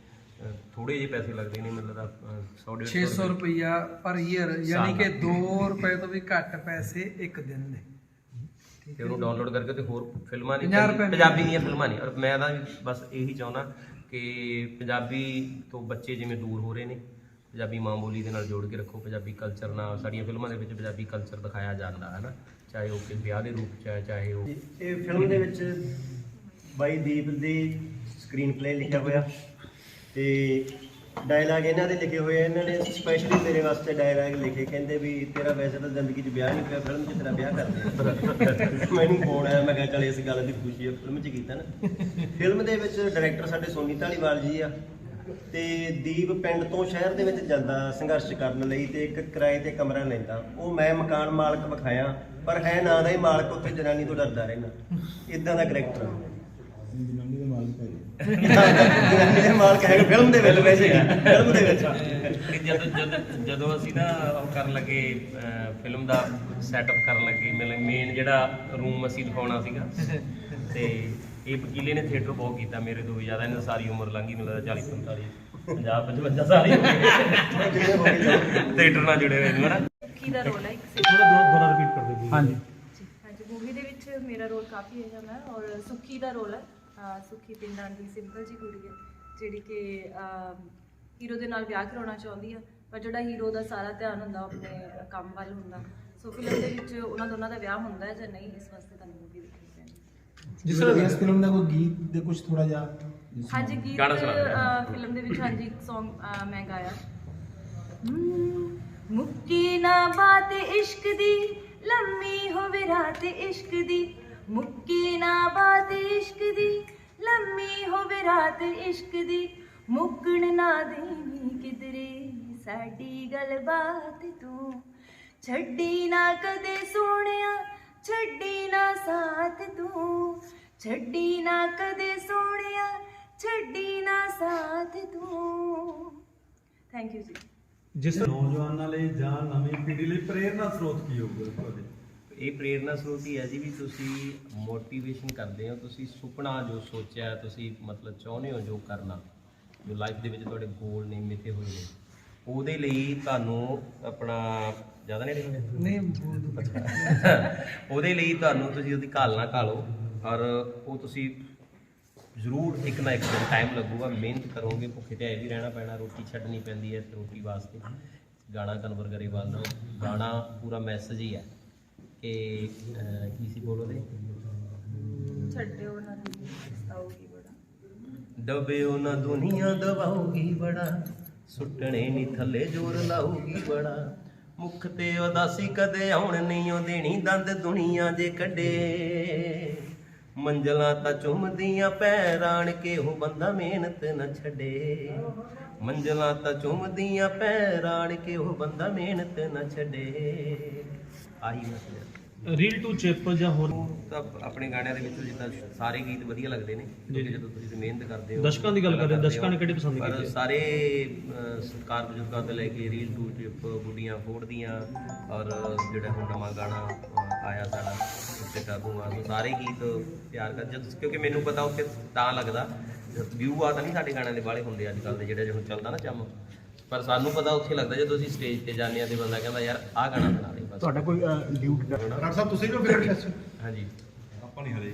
ਥੋੜੇ ਜਿਹੇ ਪੈਸੇ ਲੱਗਦੇ ਨੇ ਲੱਗਦਾ 100 600 ਰੁਪਈਆ ਪਰ ਈਅਰ ਯਾਨੀ ਕਿ 2 ਰੁਪਏ ਤੋਂ ਵੀ ਘੱਟ ਪੈਸੇ ਇੱਕ ਦਿਨ ਦੇ। ਤੇ ਉਹਨੂੰ ਡਾਊਨਲੋਡ ਕਰਕੇ ਤੇ ਹੋਰ ਫਿਲਮਾਂ ਨਹੀਂ 50 ਰੁਪਏ ਪੰਜਾਬੀ ਦੀਆਂ ਫਿਲਮਾਂ ਨਹੀਂ। ਔਰ ਮੈਂ ਤਾਂ ਬਸ ਇਹੀ ਚਾਹੁੰਦਾ ਕਿ ਪੰਜਾਬੀ ਤੋਂ ਬੱਚੇ ਜਿਵੇਂ ਦੂਰ ਹੋ ਰਹੇ ਨੇ ਪੰਜਾਬੀ ਮਾਂ ਬੋਲੀ ਦੇ ਨਾਲ ਜੋੜ ਕੇ ਰੱਖੋ ਪੰਜਾਬੀ ਕਲਚਰ ਨਾਲ ਸਾਡੀਆਂ ਫਿਲਮਾਂ ਦੇ ਵਿੱਚ ਪੰਜਾਬੀ ਕਲਚਰ ਦਿਖਾਇਆ ਜਾਂਦਾ ਹੈ ਨਾ ਚਾਹੇ ਉਹ ਕਿ ਵਿਆਹ ਦੇ ਰੂਪ ਚ ਹੈ ਚਾਹੇ ਉਹ ਇਹ ਫਿਲਮ ਦੇ ਵਿੱਚ ਬਾਈ ਦੀਪ ਦੀ ਸਕਰੀਨ ਪਲੇ ਲਿਖਿਆ ਹੋਇਆ ਤੇ ਡਾਇਲਾਗ ਇਹਨਾਂ ਦੇ ਲਿਖੇ ਹੋਏ ਆ। ਇਹਨਾਂ ਨੇ ਸਪੈਸ਼ਲੀ ਮੇਰੇ ਵਾਸਤੇ ਡਾਇਲਾਗ ਲਿਖੇ। ਕਹਿੰਦੇ ਵੀ ਤੇਰਾ ਵੈਸੇ ਤਾਂ ਜ਼ਿੰਦਗੀ 'ਚ ਵਿਆਹ ਨਹੀਂ ਪਿਆ, ਫਿਲਮ 'ਚ ਤੇਰਾ ਵਿਆਹ ਕਰਦੇ ਆ। ਮੈਨੂੰ ਫੋਨ ਆਇਆ ਮੈਂ ਕਿਹਾ ਚੱਲ ਇਸ ਗੱਲ ਦੀ ਖੁਸ਼ੀ ਹੈ ਫਿਲਮ 'ਚ ਕੀਤਾ ਨਾ। ਫਿਲਮ ਦੇ ਵਿੱਚ ਡਾਇਰੈਕਟਰ ਸਾਡੇ ਸੋਨੀ ਢਾਲੀਵਾਲ ਜੀ ਆ ਤੇ ਦੀਪ ਪਿੰਡ ਤੋਂ ਸ਼ਹਿਰ ਦੇ ਵਿੱਚ ਜਾਂਦਾ ਸੰਘਰਸ਼ ਕਰਨ ਲਈ ਤੇ ਇੱਕ ਕਿਰਾਏ ਤੇ ਕਮਰਾ ਲੈਂਦਾ। ਉਹ ਮੈਂ ਮਕਾਨ ਮਾਲਕ ਵਿਖਾਇਆ, ਪਰ ਹੈ ਨਾ ਦਾ ਹੀ ਮਾਲਕ ਉੱਥੇ ਜਨਾਨੀ ਤੋਂ ਡਰਦਾ ਰਹਿੰਦਾ। ਇਦਾਂ ਦਾ ਕਰੈਕਟਰ ਆ। ਜਨਾਨੀ ਦੇ ਮਾਲਕ ਹੈਗਾ ਫਿਲਮ ਦੇ ਵਿੱਚ ਵੈਸੇ ਫਿਲਮ ਦੇ ਵਿੱਚ। ਕਿ ਜਦੋਂ ਜਦੋਂ ਜਦੋਂ ਅਸੀਂ ਨਾ ਉਹ ਕਰਨ ਲੱਗੇ ਫਿਲਮ ਦਾ ਸੈਟਅਪ ਕਰਨ ਲੱਗੇ ਮੇਨ ਜਿਹੜਾ ਰੂਮ ਅਸੀਂ ਦਿਖਾਉਣਾ ਸੀਗਾ ਤੇ ਇਹ ਵਕੀਲੇ ਨੇ ਥੀਏਟਰ ਬਹੁਤ ਕੀਤਾ ਮੇਰੇ ਤੋਂ ਵੀ ਜ਼ਿਆਦਾ ਇਹਨਾਂ ਦੀ ਸਾਰੀ ਉਮਰ ਲੰਘੀ ਮੈਨੂੰ ਲੱਗਦਾ 40 45 50 55 ਸਾਲ ਹੀ ਹੋ ਗਏ। ਥੀਏਟਰ ਨਾਲ ਜੁੜੇ ਹੋਏ ਨੇ ਹਨਾ? ਕੀ ਦਾ ਰੋਲ ਹੈ ਇੱਕ ਥੋੜਾ ਦੁਬਾਰਾ ਰਿਪੀਟ ਕਰ ਦਿਓ ਹਾਂਜੀ। ਹਾਂਜੀ। ਮੂਵੀ ਦੇ ਵਿੱਚ ਮੇਰਾ ਰੋਲ ਕਾਫੀ ਹੈਗਾ ਮੈਂ ਔਰ ਸੁੱਖੀ ਦਾ ਰੋਲ ਹੈ। ਅਹ ਸੁੱਖੀ ਪਿੰਡਾਂ ਦੀ ਸਿੰਪਲ ਜੀ ਕੁੜੀ ਹੈ ਜਿਹੜੀ ਕਿ ਹੀਰੋ ਦੇ ਨਾਲ ਵਿਆਹ ਕਰਾਉਣਾ ਚਾਹੁੰਦੀ ਹੈ ਪਰ ਜਿਹੜਾ ਹੀਰੋ ਦਾ ਸਾਰਾ ਧਿਆਨ ਹੁੰਦਾ ਉਹ ਆਪਣੇ ਕੰਮ ਵੱਲ ਹੁੰਦਾ ਸੋ ਫਿਲਮ ਦੇ ਵਿੱਚ ਉਹਨਾਂ ਦੋਨਾਂ ਦਾ ਵਿਆਹ ਹੁੰਦਾ ਹੈ ਜਾਂ ਨਹੀਂ ਇਸ ਵਾਸਤੇ ਤੁਹਾਨੂੰ ਮੂਵੀ ਦੇਖਣੀ ਪੈਣੀ ਜਿਸ ਤਰ੍ਹਾਂ ਇਸ ਫਿਲਮ ਦਾ ਕੋਈ ਗੀਤ ਦੇ ਕੁਝ ਥੋੜਾ ਜਿਹਾ ਹਾਂਜੀ ਗੀਤ ਫਿਲਮ ਦੇ ਵਿੱਚ ਹਾਂਜੀ ਇੱਕ Song ਮੈਂ ਗਾਇਆ। ਮੁੱਕੀ ਨਾ ਬਾਤ ਇਸ਼ਕ ਦੀ ਲੰਮੀ ਹੋਵੇ ਰਾਤ ਇਸ਼ਕ ਦੀ ਮੁੱਕੀ ਨਾ ਬਾਤ ਇਸ਼ਕ ਦੀ, ਲੰਮੀ ਹੋਵੇ ਰਾਤ ਇਸ਼ਕ ਦੀ। ਮੁੱਕਣ ਨਾ ਦੇਵੀਂ ਕਿਧਰੇ ਸਾਡੀ ਗੱਲਬਾਤ ਤੂੰ। ਛੱਡੀ ਨਾ ਕਦੇ ਸੋਹਣਿਆ, ਛੱਡੀ ਨਾ ਸਾਥ ਤੂੰ। ਛੱਡੀ ਨਾ ਕਦੇ ਸੋਹਣਿਆ, ਛੱਡੀ ਨਾ ਸਾਥ ਤੂੰ। ਥੈਂਕ ਯੂ ਜੀ ਜਿਸ ਨੌਜਵਾਨਾਂ ਲਈ ਜਾਂ ਨਵੀਂ ਪੀੜ੍ਹੀ ਲਈ ਪ੍ਰੇਰਨਾ ਸਰੋਤ ਕੀ ਹੋਊਗਾ ਤੁਹਾਡੇ? ਇਹ ਪ੍ਰੇਰਨਾ ਸਰੋਤ ਹੀ ਹੈ ਜੀ ਵੀ ਤੁਸੀਂ ਮੋਟੀਵੇਸ਼ਨ ਕਰਦੇ ਹੋ ਤੁਸੀਂ ਸੁਪਨਾ ਜੋ ਸੋਚਿਆ ਤੁਸੀਂ ਮਤਲਬ ਚਾਹੁੰਦੇ ਹੋ ਜੋ ਕਰਨਾ ਜੋ ਲਾਈਫ ਦੇ ਵਿੱਚ ਤੁਹਾਡੇ ਗੋਲ ਨੇ ਮਿੱਥੇ ਹੋਏ ਨੇ ਉਹਦੇ ਲਈ ਤੁਹਾਨੂੰ ਆਪਣਾ ਜ਼ਿਆਦਾ ਨਹੀਂ ਨਹੀਂ ਉਹਦੇ ਲਈ ਤੁਹਾਨੂੰ ਤੁਸੀਂ ਉਹਦੀ ਘਾਲ ਨਾ ਘਾਲੋ ਔਰ ਉਹ ਤੁਸੀਂ ਜ਼ਰੂਰ ਇੱਕ ਨਾ ਇੱਕ ਦਿਨ ਟਾਈਮ ਲੱਗੂਗਾ ਮਿਹਨਤ ਕਰੋਗੇ ਭੁੱਖੇ ਤੇ ਵੀ ਰਹਿਣਾ ਪੈਣਾ ਰੋਟੀ ਛੱਡਣੀ ਪੈਂਦੀ ਹੈ ਰੋਟੀ ਵਾਸਤੇ ਗਾਣਾ ਕਨਵਰ ਗਰੇਵਾਲ ਦਾ ਗਾਣਾ ਪੂਰਾ ਮੈਸੇਜ ਹੀ ਹੈ। ਕਿ ਅਹ, ਕੀ ਸੀ ਬੋਲੋ ਦੇ ਛੱਡਿਓ ਨਾ ਦੀ ਆਉਗੀ ਬੜਾ। ਦਬਿਓ ਨਾ ਦੁਨੀਆ ਦਬਾਉਗੀ ਬੜਾ ਸੁੱਟਣੇ ਨਹੀਂ ਥੱਲੇ ਜ਼ੋਰ ਲਾਉਗੀ ਬੜਾ। ਮੁਖ ਤੇ ਉਦਾਸੀ ਕਦੇ ਆਉਣ ਨਹੀਂ ਉਹ ਦੇਣੀ ਦੰਦ ਦੁਨੀਆ ਦੇ ਕੱਢੇ। ਮੰਜ਼ਲਾਂ ਤਾਂ ਚੁੰਮਦੀਆਂ ਪੈਰਾਣ ਕੇ ਉਹ ਬੰਦਾ ਮਿਹਨਤ ਨਾ ਛੱਡੇ। ਮੰਜ਼ਲਾਂ ਤਾਂ ਚੁੰਮਦੀਆਂ ਪੈਰਾਣ ਕੇ ਉਹ ਬੰਦਾ ਮਿਹਨਤ ਨਾ ਛੱਡੇ। ਆਹੀ ਮਸਲਾ ਰੀਲ ਟੂ ਚਿਪ ਜਾਂ ਹੋਰ ਤਾਂ ਆਪਣੇ ਗਾਣਿਆਂ ਦੇ ਵਿੱਚ ਜਿੱਦਾਂ ਸਾਰੇ ਗੀਤ ਵਧੀਆ ਲੱਗਦੇ ਨੇ ਕਿਉਂਕਿ ਜਦੋਂ ਤੁਸੀਂ ਮਿਹਨਤ ਕਰਦੇ ਹੋ ਦਰਸ਼ਕਾਂ ਦੀ ਗੱਲ ਕਰ ਰਹੇ ਹਾਂ, ਦਰਸ਼ਕਾਂ ਨੇ ਕਿਹੜੇ ਪਸੰਦ ਪਰ ਕੀਤੇ? ਸਾਰੇ ਅਹ, ਸਰਕਾਰ ਬਜ਼ੁਰਗਾਂ ਤੋਂ ਲੈ ਕੇ ਰੀਲ ਟੂ ਟਿਪ ਗੁੱਡੀਆਂ ਫੋੜਦੀਆਂ ਔਰ ਜਿਹੜਾ ਹੁਣ ਨਵਾਂ ਗਾਣਾ ਅਹ, ਆਇਆ ਸਾਡਾ ਉੱਤੇ ਕਾਬੂ ਆ ਉਹ ਸਾਰੇ ਗੀਤ ਤਿਆਰ ਕਰ ਜਦ ਕਿਉਂਕਿ ਮੈਨੂੰ ਪਤਾ ਉੱਥੇ ਤਾਂ ਲੱਗਦਾ ਵਿਊ ਆ ਤਾਂ ਨਹੀਂ ਸਾਡੇ ਗਾਣਿਆਂ ਦੇ ਬਾਹਲੇ ਹੁੰਦੇ ਅੱਜ ਕੱਲ ਦੇ ਜਿਹੜੇ ਹੁਣ ਚੱਲਦਾ ਨਾ ਚੰਮ। ਪਰ ਸਾਨੂੰ ਪਤਾ ਉੱਥੇ ਲੱਗਦਾ ਜਦੋਂ ਅਸੀਂ ਸਟੇਜ ਤੇ ਜਾਂਦੇ ਆ ਤੇ ਬੰਦਾ ਕਹਿੰਦਾ ਯਾਰ ਆਹ ਗਾਣਾ ਬਣਾ ਦੇ ਬਸ। ਤੁਹਾਡਾ ਕੋਈ ਡਿਊਟ ਡਾਕਟਰ ਸਾਹਿਬ ਤੁਸੀਂ ਵੀ ਮੇਰੇ ਖਿਆਲ ਹਾਂਜੀ। ਆਪਾਂ ਨਹੀਂ ਹਰੇ।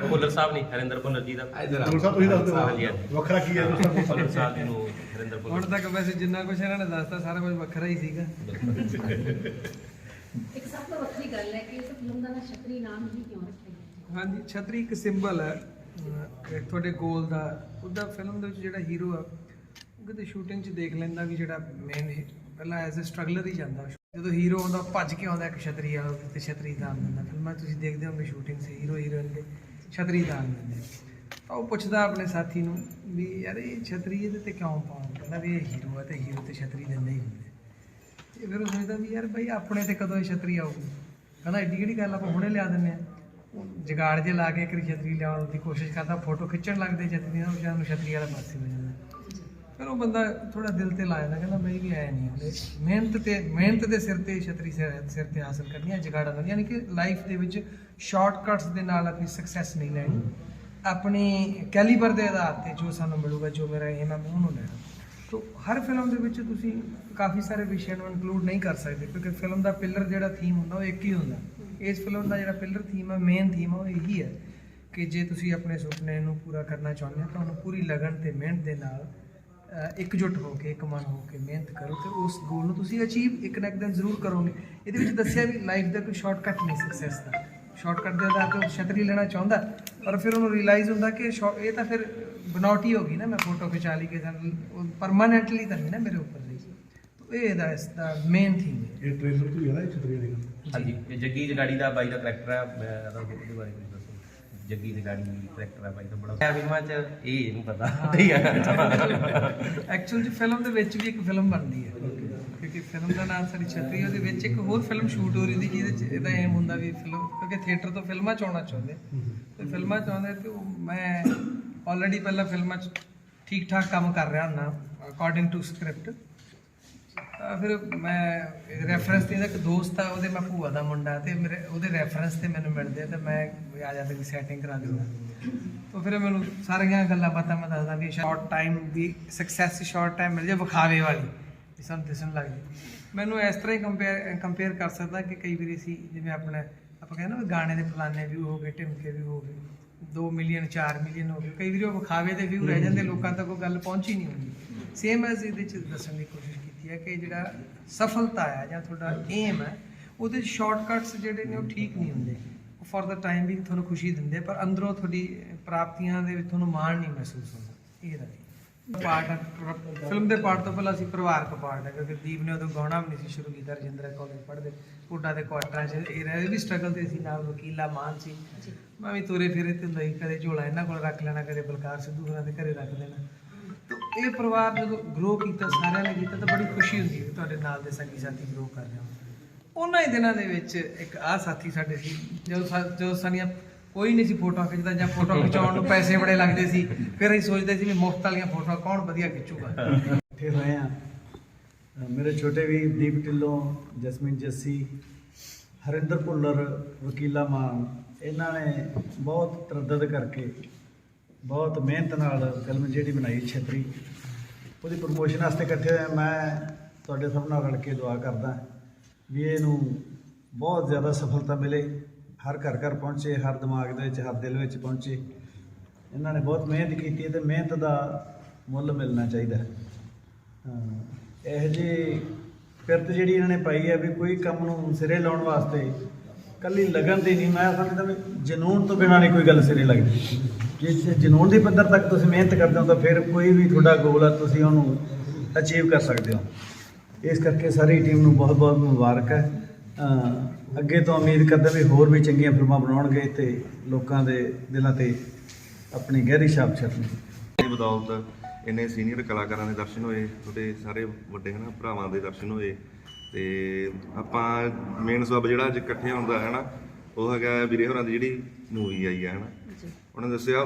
ਭੁੱਲਰ ਸਾਹਿਬ ਨਹੀਂ ਹਰਿੰਦਰ ਭੁੱਲਰ ਜੀ ਦਾ। ਡਾਕਟਰ ਸਾਹਿਬ ਤੁਸੀਂ ਦੱਸ ਹਾਂਜੀ, ਦਿਓ। ਹਾਂਜੀ। ਵੱਖਰਾ ਕੀ ਹੈ? ਤੁਸੀਂ ਭੁੱਲਰ ਸਾਹਿਬ ਜੀ ਨੂੰ ਹਰਿੰਦਰ ਹੁਣ ਭੁੱਲਰ ਤੱਕ ਵੈਸੇ ਜਿੰਨਾ ਕੁਝ ਇਹਨਾਂ ਨੇ ਦੱਸਤਾ ਸਾਰਾ ਕੁਝ ਵੱਖਰਾ ਹੀ ਸੀਗਾ। ਇੱਕ ਸਭ ਤੋਂ ਵੱਖਰੀ ਗੱਲ ਹੈ ਕਿ ਇਸ ਫਿਲਮ ਦਾ ਨਾਂ ਛਤਰੀ ਨਾਮ ਹੀ ਕਿਉਂ ਰੱਖਿਆ ਗਿਆ ਹਾਂਜੀ ਛਤਰੀ ਇੱਕ ਸਿੰਬਲ ਹੈ। ਤੁਹਾਡੇ ਗੋਲ ਦਾ ਉਹਦਾ ਫਿਲਮ ਦੇ ਵਿੱਚ ਜਿਹੜਾ ਹੀਰੋ ਆ ਕਿਤੇ ਸ਼ੂਟਿੰਗ 'ਚ ਦੇਖ ਲੈਂਦਾ ਵੀ ਜਿਹੜਾ ਮੇਨ ਪਹਿਲਾਂ ਐਜ਼ ਅ ਸਟਰਗਲਰ ਹੀ ਜਾਂਦਾ। ਜਦੋਂ ਹੀਰੋ ਆਉਂਦਾ, ਭੱਜ ਕੇ ਆਉਂਦਾ ਇੱਕ ਛਤਰੀ ਵਾਲਾ ਤੇ ਛਤਰੀ ਦਾਨ ਦਿੰਦਾ। ਫਿਲਮਾਂ ਤੁਸੀਂ ਦੇਖਦੇ ਹੋਗੇ ਸ਼ੂਟਿੰਗ 'ਚ ਹੀਰੋ ਹੀਰੋਇਨ ਦੇ ਛਤਰੀ ਦਾਨ ਦਿੰਦੇ। ਤਾਂ ਉਹ ਪੁੱਛਦਾ ਆਪਣੇ ਸਾਥੀ ਨੂੰ ਵੀ ਯਾਰ ਇਹ ਛਤਰੀ ਇਹਦੇ ਤੇ ਕਿਉਂ ਪਾਉਂ ਕਹਿੰਦਾ ਵੀ ਇਹ ਹੀਰੋ ਹੈ ਤੇ ਹੀਰੋ ਤੇ ਛਤਰੀ ਦਿੰਦੇ ਹੀ ਹੁੰਦੇ। ਇਹ ਫਿਰ ਉਹ ਸੋਚਦਾ ਵੀ ਯਾਰ ਬਈ ਆਪਣੇ ਤੇ ਕਦੋਂ ਇਹ ਛਤਰੀ ਆਊਗੀ? ਕਹਿੰਦਾ ਐਡੀ ਕਿਹੜੀ ਗੱਲ ਆਪਾਂ ਹੁਣੇ ਲਿਆ ਦਿੰਨੇ ਆ। ਉਹ ਜਗਾੜ ਜੇ ਲਾ ਕੇ ਇੱਕ ਛਤਰੀ ਲਿਆਉਣ ਦੀ ਕੋਸ਼ਿਸ਼ ਕਰਦਾ, ਫੋਟੋ ਖਿੱਚਣ ਲੱਗਦੇ ਛਤਰੀ ਨਾਲ ਵਿਚਾਰ ਨੂੰ ਛਤਰੀ ਵਾਲਾ ਪਾਸੇ ਹੋ ਜਾਂਦਾ। ਫਿਰ ਉਹ ਬੰਦਾ ਥੋੜਾ ਦਿਲ ਤੇ ਲਾ ਜਾਂਦਾ ਕਹਿੰਦਾ ਬਈ ਵੀ ਆਇਆ ਨਹੀਂ ਹੁੰਦੇ। ਮਿਹਨਤ ਤੇ, ਮਿਹਨਤ ਦੇ ਸਿਰ ਤੇ ਛਤਰੀ ਸਿਰ ਸਿਰ ਤੇ ਹਾਸਲ ਕਰਨੀ ਹੈ ਜਗਾੜਾਂ ਦਾ ਯਾਨੀ ਕਿ ਲਾਈਫ ਦੇ ਵਿੱਚ ਸ਼ਾਰਟਕਟਸ ਦੇ ਨਾਲ ਆਪਣੀ ਸਕਸੈਸ ਨਹੀਂ ਲੈਣੀ। ਆਪਣੀ ਕੈਲੀਬਰ ਦੇ ਆਧਾਰ ਤੇ ਜੋ ਸਾਨੂੰ ਮਿਲੂਗਾ, ਜੋ ਮੇਰਾ ਏਮ ਹੈ, ਮੈਂ ਉਹਨੂੰ ਲੈਣਾ। ਤੋ ਹਰ ਫਿਲਮ ਦੇ ਵਿੱਚ ਤੁਸੀਂ ਕਾਫੀ ਸਾਰੇ ਵਿਸ਼ਿਆਂ ਨੂੰ ਇਨਕਲੂਡ ਨਹੀਂ ਕਰ ਸਕਦੇ, ਕਿਉਂਕਿ ਫਿਲਮ ਦਾ ਪਿਲਰ ਜਿਹੜਾ ਥੀਮ ਹੁੰਦਾ, ਉਹ ਇੱਕ ਹੀ ਹੁੰਦਾ। ਇਸ ਫਿਲਮ ਦਾ ਜਿਹੜਾ ਪਿਲਰ ਥੀਮ ਹੈ ਮੇਨ ਥੀਮ ਹੈ, ਉਹ ਇਹੀ ਹੈ ਕਿ ਜੇ ਤੁਸੀਂ ਆਪਣੇ ਸੁਪਨੇ ਨੂੰ ਪੂਰਾ ਕਰਨਾ ਚਾਹੁੰਦੇ ਹੋ, ਤਾਂ ਉਹਨੂੰ ਪੂਰੀ ਲਗਨ ਤੇ ਮਿਹਨਤ ਦੇ ਨਾਲ ਇਕਜੁੱਟ ਹੋ ਕੇ ਇੱਕ ਮਨ ਹੋ ਕੇ ਮਿਹਨਤ ਕਰੋ ਤੇ ਉਸ ਗੋਲ ਨੂੰ ਤੁਸੀਂ ਅਚੀਵ ਇੱਕ ਨਾ ਇੱਕ ਦਿਨ ਜ਼ਰੂਰ ਕਰੋਗੇ। ਇਹਦੇ ਵਿੱਚ ਦੱਸਿਆ ਵੀ ਲਾਈਫ ਦਾ ਕੋਈ ਸ਼ਾਰਟਕਟ ਨਹੀਂ ਸਕਸੈਸ ਦਾ। ਸ਼ਾਰਟਕਟ ਦੇ ਆਧਾਰ ਤੇ ਛਤਰੀ ਲੈਣਾ ਚਾਹੁੰਦਾ ਪਰ ਫਿਰ ਉਹਨੂੰ ਰਿਅਲਾਈਜ਼ ਹੁੰਦਾ ਕਿ ਇਹ ਤਾਂ ਫਿਰ ਬਨੌਟੀ ਹੋ ਗਈ ਨਾ ਮੈਂ ਫੋਟੋ ਖਿਚਾ ਲਈ ਕਿ ਪਰਮਾਨੈਂਟਲੀ ਤਾਂ ਨਹੀਂ ਨਾ ਮੇਰੇ ਉੱਪਰ ਲਈ। ਤੋ ਇਹ ਇਹਦਾ ਇਸ ਦਾ ਮੇਨ ਥੀਮ ਹੈ। ਇਹ ਟ੍ਰੇਲਰ ਤੋਂ ਹੀ ਹੈ ਨਾ ਛਤਰੀ ਗੱਲ। ਹਾਂਜੀ ਇਹ ਜੱਗੀ ਜਗਾੜੀ ਦਾ ਬਾਈ ਦਾ ਕਰੈਕਟਰ ਹੈ ਮੈਂ ਤਾਂ ਉਹਦੇ ਬਾਰੇ। ਕੁਝ ਦੱਸੋ ਜੱਗੀ ਕਰੈਕਟਰ ਹੈ ਬਾਈ ਦਾ ਬੜਾ ਫਿਲਮਾਂ 'ਚ ਇਹ ਨਹੀਂ ਪਤਾ। ਐਕਚੁਅਲ ਚ ਫਿਲਮ ਦੇ ਵਿੱਚ ਵੀ ਇੱਕ ਫਿਲਮ ਬਣਦੀ ਹੈ। ਕਿਉਂਕਿ ਫਿਲਮ ਦਾ ਨਾਮ ਸਾਡੀ ਛਤਰੀ ਉਹਦੇ ਵਿੱਚ ਇੱਕ ਹੋਰ ਫਿਲਮ ਸ਼ੂਟ ਹੋ ਰਹੀ ਸੀ, ਜਿਹਦੇ ਚ ਇਹਦਾ ਏਮ ਹੁੰਦਾ ਵੀ ਫਿਲਮ ਕਿਉਂਕਿ ਥੀਏਟਰ ਤੋਂ ਫਿਲਮਾਂ ਚ ਆਉਣਾ ਚਾਹੁੰਦੇ। ਤੇ ਫਿਲਮਾਂ ਚ ਆਉਂਦੇ ਤੇ ਮੈਂ ਆਲਰੇਡੀ ਪਹਿਲਾਂ ਫਿਲਮਾਂ ਚ ਠੀਕ ਠਾਕ ਕੰਮ ਕਰ ਰਿਹਾ ਹੁੰਦਾ ਅਕੋਰਡਿੰਗ ਟੂ ਸਕ੍ਰਿਪਟ ਤਾਂ ਫਿਰ ਮੈਂ ਰੈਫਰੈਂਸ ਤੇ ਇਹਦਾ ਇੱਕ ਦੋਸਤ ਆ, ਉਹਦੇ ਮੈਂ ਭੂਆ ਦਾ ਮੁੰਡਾ ਤੇ ਮੇਰੇ ਉਹਦੇ ਰੈਫਰੈਂਸ ਤੇ ਮੈਨੂੰ ਮਿਲਦੇ ਆ ਤੇ ਮੈਂ ਵੀ ਆ ਜਾਂਦਾ ਵੀ ਸੈਟਿੰਗ ਕਰਾ ਦਿੰਦਾ। ਤਾਂ ਫਿਰ ਮੈਨੂੰ ਸਾਰੀਆਂ ਗੱਲਾਂ ਬਾਤਾਂ ਮੈਂ ਦੱਸਦਾ ਵੀ ਸ਼ਾਰਟ ਟਾਈਮ ਦੀ ਸਕਸੈਸ ਸ਼ਾਰਟ ਟਾਈਮ ਮਿਲ ਜੇ ਵਿਖਾਵੇ ਵਾਲੀ, ਵੀ ਸਾਨੂੰ ਦਿਸਣ ਲੱਗ ਜੇ। ਮੈਨੂੰ ਇਸ ਤਰ੍ਹਾਂ ਹੀ ਕੰਪੇਅਰ ਕੰਪੇਅਰ ਕਰ ਸਕਦਾ ਕਿ ਕਈ ਵਾਰੀ ਅਸੀਂ ਜਿਵੇਂ ਆਪਣਾ, ਆਪਾਂ ਕਹਿੰਦੇ ਨਾ ਵੀ ਗਾਣੇ ਦੇ ਫਲਾਣੇ ਵਿਊ ਹੋ ਗਏ, ਢਿਮਕੇ ਵੀ ਹੋ ਗਏ 2 ਮਿਲੀਅਨ 4 ਮਿਲੀਅਨ ਹੋ ਗਏ, ਕਈ ਵਾਰੀ ਉਹ ਵਿਖਾਵੇ ਦੇ ਵਿਊ ਰਹਿ ਜਾਂਦੇ, ਲੋਕਾਂ ਤੱਕ ਉਹ ਗੱਲ ਪਹੁੰਚੀ ਨਹੀਂ ਹੁੰਦੀ। ਸੇਮ ਐਜ਼ ਇਹਦੇ ਚ ਦੱਸਣ ਦੀ ਕੋਸ਼ਿਸ਼ ਕੀਤੀ ਹੈ ਕਿ ਜਿਹੜਾ ਸਫਲਤਾ ਹੈ ਜਾਂ ਤੁਹਾਡਾ ਏਮ ਹੈ ਉਹਦੇ ਸ਼ਾਰਟਕਟਸ ਜਿਹੜੇ ਨੇ ਉਹ ਠੀਕ ਨਹੀਂ ਹੁੰਦੇ। ਉਹ ਫॉर ਦਾ ਟਾਈਮ ਵੀ ਤੁਹਾਨੂੰ ਖੁਸ਼ੀ ਦਿੰਦੇ ਪਰ ਅੰਦਰੋਂ ਤੁਹਾਡੀ ਪ੍ਰਾਪਤੀਆਂ ਦੇ ਵਿੱਚ ਤੁਹਾਨੂੰ ਮਾਣ ਨਹੀਂ ਮਹਿਸੂਸ ਹੁੰਦਾ। ਇਹ ਦਾ ਪਾਰਟ ਫਿਲਮ ਦੇ ਪਾਰਟ ਤੋਂ ਪਹਿਲਾਂ ਅਸੀਂ ਪਰਿਵਾਰਕ ਪਾਰਟ ਹੈ ਕਿਉਂਕਿ ਦੀਪ ਨੇ ਉਦੋਂ ਗਾਉਣਾ ਵੀ ਨਹੀਂ ਸੀ ਸ਼ੁਰੂ ਕੀਤਾ ਰਜਿੰਦਰਾ ਕਾਲਜ ਪੜ੍ਹਦੇ ਪੁੱਡਾ ਦੇ ਕੁਆਟਰਾਂ 'ਚ ਇਹ ਰਹਿ ਵੀ ਸਟਰਗਲ ਤੇ ਸੀ ਨਾਲ ਵਕੀਲਾ ਮਾਨ ਸੀ। ਮੈਂ ਵੀ ਤੁਰੇ ਫਿਰੇ ਤੇ ਸੀ ਕਦੇ ਝੋਲਾ ਇਹਨਾਂ ਕੋਲ ਰੱਖ ਲੈਣਾ ਕਦੇ ਬਲਕਾਰ ਸਿੱਧੂ ਹੋਰਾਂ ਦੇ ਘਰੇ ਰੱਖ ਦੇਣਾ। ਇਹ ਪਰਿਵਾਰ ਜਦੋਂ ਗਰੋ ਕੀਤਾ, ਸਾਰਿਆਂ ਨੇ ਕੀਤਾ ਤਾਂ ਬੜੀ ਖੁਸ਼ੀ ਹੁੰਦੀ ਹੈ ਤੁਹਾਡੇ ਨਾਲ ਦੇ ਸੰਗੀ ਸਾਥੀ ਗਰੋ ਕਰ ਰਹੇ ਹੋ ਉਹਨਾਂ ਹੀ ਦਿਨਾਂ ਦੇ ਵਿੱਚ ਇੱਕ ਆਹ ਸਾਥੀ ਸਾਡੇ ਸੀ, ਜਦੋਂ ਸਾ- ਜਦੋਂ ਸਾਡੀਆਂ ਕੋਈ ਨਹੀਂ ਸੀ ਫੋਟੋ ਖਿੱਚਦਾ ਜਾਂ ਫੋਟੋ ਖਿਚਾਉਣ ਨੂੰ ਪੈਸੇ ਬੜੇ ਲੱਗਦੇ ਸੀ, ਫਿਰ ਅਸੀਂ ਸੋਚਦੇ ਸੀ ਵੀ ਮੁਫਤ ਵਾਲੀਆਂ ਫੋਟੋਆਂ ਕੌਣ ਵਧੀਆ ਖਿੱਚੂਗਾ। ਇਕੱਠੇ ਹੋਏ ਆ ਮੇਰੇ ਛੋਟੇ ਵੀ ਦੀਪ ਢਿੱਲੋਂ, ਜਸਮੀਨ ਜੱਸੀ, ਹਰਿੰਦਰ ਭੁੱਲਰ, ਵਕੀਲਾ ਮਾਨ, ਇਹਨਾਂ ਨੇ ਬਹੁਤ ਤਰੱਦਦ ਕਰਕੇ ਬਹੁਤ ਮਿਹਨਤ ਨਾਲ ਫਿਲਮ ਜਿਹੜੀ ਬਣਾਈ ਛਤਰੀ ਉਹਦੀ ਪ੍ਰਮੋਸ਼ਨ ਵਾਸਤੇ ਇਕੱਠੇ ਹੋਏ ਮੈਂ ਤੁਹਾਡੇ ਸਭ ਨਾਲ ਰਲ ਕੇ ਦੁਆ ਕਰਦਾ ਵੀ ਇਹਨੂੰ ਬਹੁਤ ਜ਼ਿਆਦਾ ਸਫਲਤਾ ਮਿਲੇ ਹਰ ਘਰ ਘਰ ਪਹੁੰਚੇ ਹਰ ਦਿਮਾਗ ਦੇ ਵਿੱਚ ਹਰ ਦਿਲ ਵਿੱਚ ਪਹੁੰਚੇ। ਇਹਨਾਂ ਨੇ ਬਹੁਤ ਮਿਹਨਤ ਕੀਤੀ ਹੈ ਤੇ ਮਿਹਨਤ ਦਾ ਮੁੱਲ ਮਿਲਣਾ ਚਾਹੀਦਾ। ਹੈ ਹਾਂ, ਇਹੋ ਜਿਹੀ ਫਿਰਤ ਜਿਹੜੀ ਇਹਨਾਂ ਨੇ ਪਾਈ ਹੈ ਵੀ ਕੋਈ ਕੰਮ ਨੂੰ ਸਿਰੇ ਲਾਉਣ ਵਾਸਤੇ ਕੱਲੀ ਲਗਨ ਦੀ ਨਹੀਂ ਮੈਂ ਸਮਝਦਾ ਵੀ ਜਨੂਨ ਤੋਂ ਬਿਨਾਂ ਨਹੀਂ ਕੋਈ ਗੱਲ ਸਿਰੇ ਲੱਗਦੀ। ਜੇ ਜਨੂਨ ਦੀ ਪੱਧਰ ਤੱਕ ਤੁਸੀਂ ਮਿਹਨਤ ਕਰਦੇ ਹੋ ਤਾਂ ਫਿਰ ਕੋਈ ਵੀ ਤੁਹਾਡਾ ਗੋਲ ਆ, ਤੁਸੀਂ ਉਹਨੂੰ ਅਚੀਵ ਕਰ ਸਕਦੇ ਹੋ। ਇਸ ਕਰਕੇ ਸਾਰੀ ਟੀਮ ਨੂੰ ਬਹੁਤ ਬਹੁਤ ਮੁਬਾਰਕ ਹੈ। ਅੱਗੇ ਤੋਂ ਉਮੀਦ ਕਰਦਾ ਵੀ ਹੋਰ ਵੀ ਚੰਗੀਆਂ ਫਿਲਮਾਂ ਬਣਾਉਣਗੇ ਤੇ ਲੋਕਾਂ ਦੇ ਦਿਲਾਂ ਤੇ ਆਪਣੀ ਗਹਿਰੀ ਛਾਪ ਛੱਡਣਗੇ ਦੀ ਬਦੌਲਤ ਇੰਨੇ ਸੀਨੀਅਰ ਕਲਾਕਾਰਾਂ ਦੇ ਦਰਸ਼ਨ ਹੋਏ ਤੁਹਾਡੇ ਸਾਰੇ ਵੱਡੇ ਹਨਾ, ਭਰਾਵਾਂ ਦੇ ਦਰਸ਼ਨ ਹੋਏ। ਤੇ ਆਪਾਂ ਮੇਨ ਸਬਬ ਜਿਹੜਾ ਅੱਜ ਇਕੱਠੇ ਹੁੰਦਾ ਹੈ ਨਾ, ਉਹ ਹੈਗਾ ਵੀਰੇ ਹੋਰਾਂ ਦੀ ਜਿਹੜੀ ਮੂਵੀ ਆਈ ਹੈ ਹਨਾ। ਉਹਨਾਂ ਦੱਸਿਆ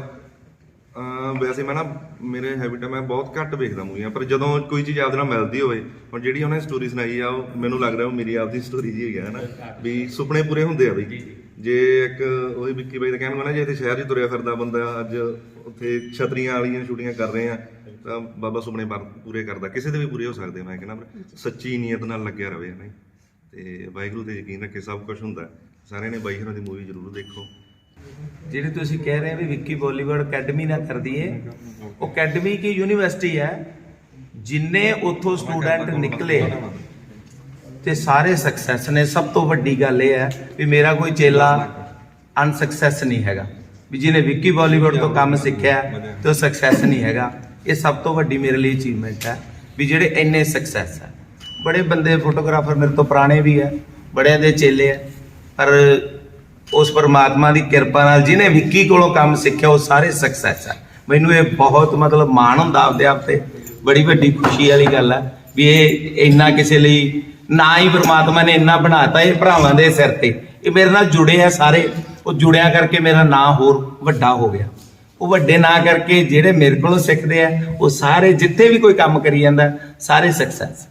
ਅਮ ਵੈਸੇ ਮੈਂ ਨਾ ਮੇਰੇ ਹੈਬਿਟ ਹੈ ਮੈਂ ਬਹੁਤ ਘੱਟ ਵੇਖਦਾ ਮੂਵੀਆਂ ਪਰ ਜਦੋਂ ਕੋਈ ਚੀਜ਼ ਆਪਦੇ ਨਾਲ ਮਿਲਦੀ ਹੋਵੇ ਹੁਣ ਜਿਹੜੀ ਉਹਨੇ ਸਟੋਰੀ ਸੁਣਾਈ ਆ ਉਹ ਮੈਨੂੰ ਲੱਗ ਰਿਹਾ ਉਹ ਮੇਰੀ ਆਪਦੀ ਸਟੋਰੀ ਜੀ ਹੈਗੀ ਹੈ ਹਨਾ? ਵੀ ਸੁਪਨੇ ਪੂਰੇ ਹੁੰਦੇ ਆ ਬਈ। ਜੇ ਇੱਕ ਉਹੀ ਵਿੱਕੀ ਬਾਈ ਦਾ ਕਹਿਣ ਨਾ ਜੇ ਇੱਥੇ ਸ਼ਹਿਰ 'ਚ ਤੁਰਿਆ ਫਿਰਦਾ ਬੰਦਾ ਅੱਜ ਉੱਥੇ ਛਤਰੀਆਂ ਵਾਲੀਆਂ ਸ਼ੂਟਿੰਗਾਂ ਕਰ ਰਹੇ ਆ ਤਾਂ ਬਾਬਾ ਸੁਪਨੇ ਪਰ- ਪੂਰੇ ਕਰਦਾ। ਕਿਸੇ ਦੇ ਵੀ ਪੂਰੇ ਹੋ ਸਕਦੇ ਮੈਂ ਕਹਿੰਦਾ ਸੱਚੀ ਨੀਅਤ ਨਾਲ ਲੱਗਿਆ ਰਵੇ ਹਨਾ? ਤੇ ਵਾਹਿਗੁਰੂ ਤੇ ਯਕੀਨ ਰੱਖੇ ਸਭ ਕੁਝ ਹੁੰਦਾ। ਸਾਰਿਆਂ ਨੇ ਬਾਈ ਹੋਰਾਂ ਦੀ ਮੂਵੀ ਜ਼ਰੂਰ ਦੇਖੋ। ਜਿਹੜੀ ਤੁਸੀਂ ਕਹਿ ਰਹੇ ਹੋ ਵੀ ਵਿੱਕੀ ਬਾਲੀਵੁੱਡ ਅਕੈਡਮੀ ਨਾ ਕਰਦੀ ਏ ਉਹ ਅਕੈਡਮੀ ਕੀ ਯੂਨੀਵਰਸਿਟੀ ਹੈ? ਜਿੰਨੇ ਉੱਥੋਂ ਸਟੂਡੈਂਟ ਨਿਕਲੇ ਤੇ ਸਾਰੇ ਸਕਸੈਸ ਨੇ। ਸਭ ਤੋਂ ਵੱਡੀ ਗੱਲ ਇਹ ਹੈ ਵੀ ਮੇਰਾ ਕੋਈ ਚੇਲਾ ਅਨਸਕਸੈਸ ਨਹੀਂ ਹੈਗਾ। ਵੀ ਜਿਹਨੇ ਵਿੱਕੀ ਬਾਲੀਵੁੱਡ ਤੋਂ ਕੰਮ ਸਿੱਖਿਆ ਤੇ ਉਹ ਸਕਸੈਸ ਨਹੀਂ ਹੈਗਾ। ਇਹ ਸਭ ਤੋਂ ਵੱਡੀ ਮੇਰੇ ਲਈ ਅਚੀਵਮੈਂਟ ਹੈ ਵੀ ਜਿਹੜੇ ਇੰਨੇ ਸਕਸੈਸ ਹੈ। ਬੜੇ ਬੰਦੇ ਫੋਟੋਗ੍ਰਾਫਰ ਮੇਰੇ ਤੋਂ ਪੁਰਾਣੇ ਵੀ ਹੈ, ਬੜਿਆਂ ਦੇ ਚੇਲੇ ਹੈ, ਪਰ ਉਸ ਪਰਮਾਤਮਾ ਦੀ ਕਿਰਪਾ ਨਾਲ ਜਿਹਨੇ ਵਿੱਕੀ ਕੋਲੋਂ ਕੰਮ ਸਿੱਖਿਆ ਉਹ ਸਾਰੇ ਸਕਸੈਸ ਹੈ ਮੈਨੂੰ ਇਹ ਬਹੁਤ ਮਤਲਬ ਮਾਣ ਹੁੰਦਾ ਆਪਦੇ ਆਪ ਤੇ। ਬੜੀ ਵੱਡੀ ਖੁਸ਼ੀ ਵਾਲੀ ਗੱਲ ਹੈ ਵੀ ਇਹ ਇੰਨਾ ਕਿਸੇ ਲਈ ਨਾ ਹੀ ਪਰਮਾਤਮਾ ਨੇ ਇੰਨਾ ਬਣਾਤਾ ਇਹ ਭਰਾਵਾਂ ਦੇ ਸਿਰ ਤੇ। ਇਹ ਮੇਰੇ ਨਾਲ ਜੁੜੇ ਆ ਸਾਰੇ। ਉਹ ਜੁੜਿਆ ਕਰਕੇ ਮੇਰਾ ਨਾਂ ਹੋਰ ਵੱਡਾ ਹੋ ਗਿਆ। ਉਹ ਵੱਡੇ ਨਾਂ ਕਰਕੇ ਜਿਹੜੇ ਮੇਰੇ ਕੋਲੋਂ ਸਿੱਖਦੇ ਆ ਉਹ ਸਾਰੇ ਜਿੱਥੇ ਵੀ ਕੋਈ ਕੰਮ ਕਰੀ ਜਾਂਦਾ ਸਾਰੇ ਸਕਸੈਸ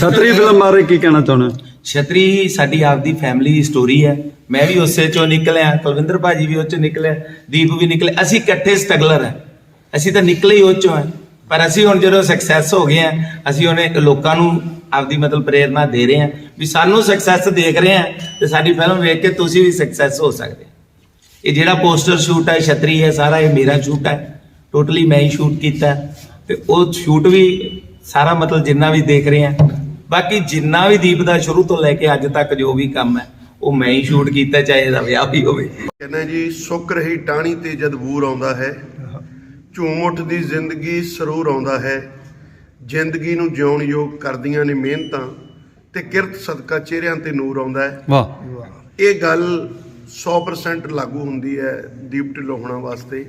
ਛਤਰੀ ਫਿਲਮ ਬਾਰੇ ਕੀ ਕਹਿਣਾ ਚਾਹੁੰਦੇ ਛਤਰੀ ਸਾਡੀ ਆਪਦੀ ਫੈਮਿਲੀ ਸਟੋਰੀ ਹੈ ਮੈਂ ਵੀ ਉਸੇ ਚੋਂ ਨਿਕਲਿਆ, ਕੁਲਵਿੰਦਰ ਭਾਜੀ ਵੀ ਉਹ ਚੋਂ ਨਿਕਲਿਆ, ਦੀਪ ਵੀ ਨਿਕਲੇ। ਅਸੀਂ ਇਕੱਠੇ ਸਟਰਗਲਰ ਹੈ। ਅਸੀਂ ਤਾਂ ਨਿਕਲੇ ਹੀ ਉਹ ਚੋਂ ਹੈ। ਪਰ ਅਸੀਂ ਹੁਣ ਜਦੋਂ ਸਕਸੈਸ ਹੋ ਗਏ ਆ ਅਸੀਂ ਉਹਨੇ ਲੋਕਾਂ ਨੂੰ ਆਪਦੀ ਮਤਲਬ ਪ੍ਰੇਰਣਾ ਦੇ ਰਹੇ ਆ ਵੀ ਸਾਨੂੰ ਸਕਸੈਸ ਦੇਖ ਰਹੇ ਆ ਤੇ ਸਾਡੀ ਫਿਲਮ ਵੇਖ ਕੇ ਤੁਸੀਂ ਵੀ ਸਕਸੈਸ ਹੋ ਸਕਦੇ ਇਹ ਜਿਹੜਾ ਪੋਸਟਰ ਸ਼ੂਟ ਹੈ, ਛਤਰੀ ਹੈ, ਸਾਰਾ ਇਹ ਮੇਰਾ ਸ਼ੂਟ ਹੈ। ਟੋਟਲੀ ਮੈਂ ਹੀ ਸ਼ੂਟ ਕੀਤਾ। ਹੈ। ਤੇ ਉਹ ਸ਼ੂਟ ਵੀ ਸਾਰਾ ਮਤਲਬ ਜਿੰਨਾ ਵੀ ਦੇਖ ਰਹੇ ਆ ਬਾਕੀ ਜਿੰਨਾ ਵੀ ਦੀਪ ਦਾ ਸ਼ੁਰੂ ਤੋਂ ਲੈ ਕੇ ਅੱਜ ਤੱਕ ਜੋ ਵੀ ਕੰਮ ਹੈ ਉਹ ਮੈਂ ਹੀ ਸ਼ੂਟ ਕੀਤਾ ਚਾਹੇ ਇਹਦਾ ਵਿਆਹ ਵੀ ਹੋਵੇ। ਕਹਿੰਦਾ ਜੀ ਸੁੱਕ ਰਹੀ ਟਾਣੀ ਤੇ ਜਦ ਬੂਰ ਆਉਂਦਾ ਹੈ ਝੂਮ ਉੱਠਦੀ ਜ਼ਿੰਦਗੀ ਸਰੂਰ ਆਉਂਦਾ ਹੈ। ਜ਼ਿੰਦਗੀ ਨੂੰ ਜਿਉਣ ਯੋਗ ਕਰਦੀਆਂ ਨੇ ਮਿਹਨਤਾਂ ਤੇ ਕਿਰਤ ਸਦਕਾ ਚਿਹਰਿਆਂ ਤੇ ਨੂਰ ਆਉਂਦਾ ਹੈ। ਵਾਹ। ਇਹ ਗੱਲ 100% ਲਾਗੂ ਹੁੰਦੀ ਹੈ ਦੀਪ ਢਿੱਲੋਂ ਹੋਣਾ ਵਾਸਤੇ।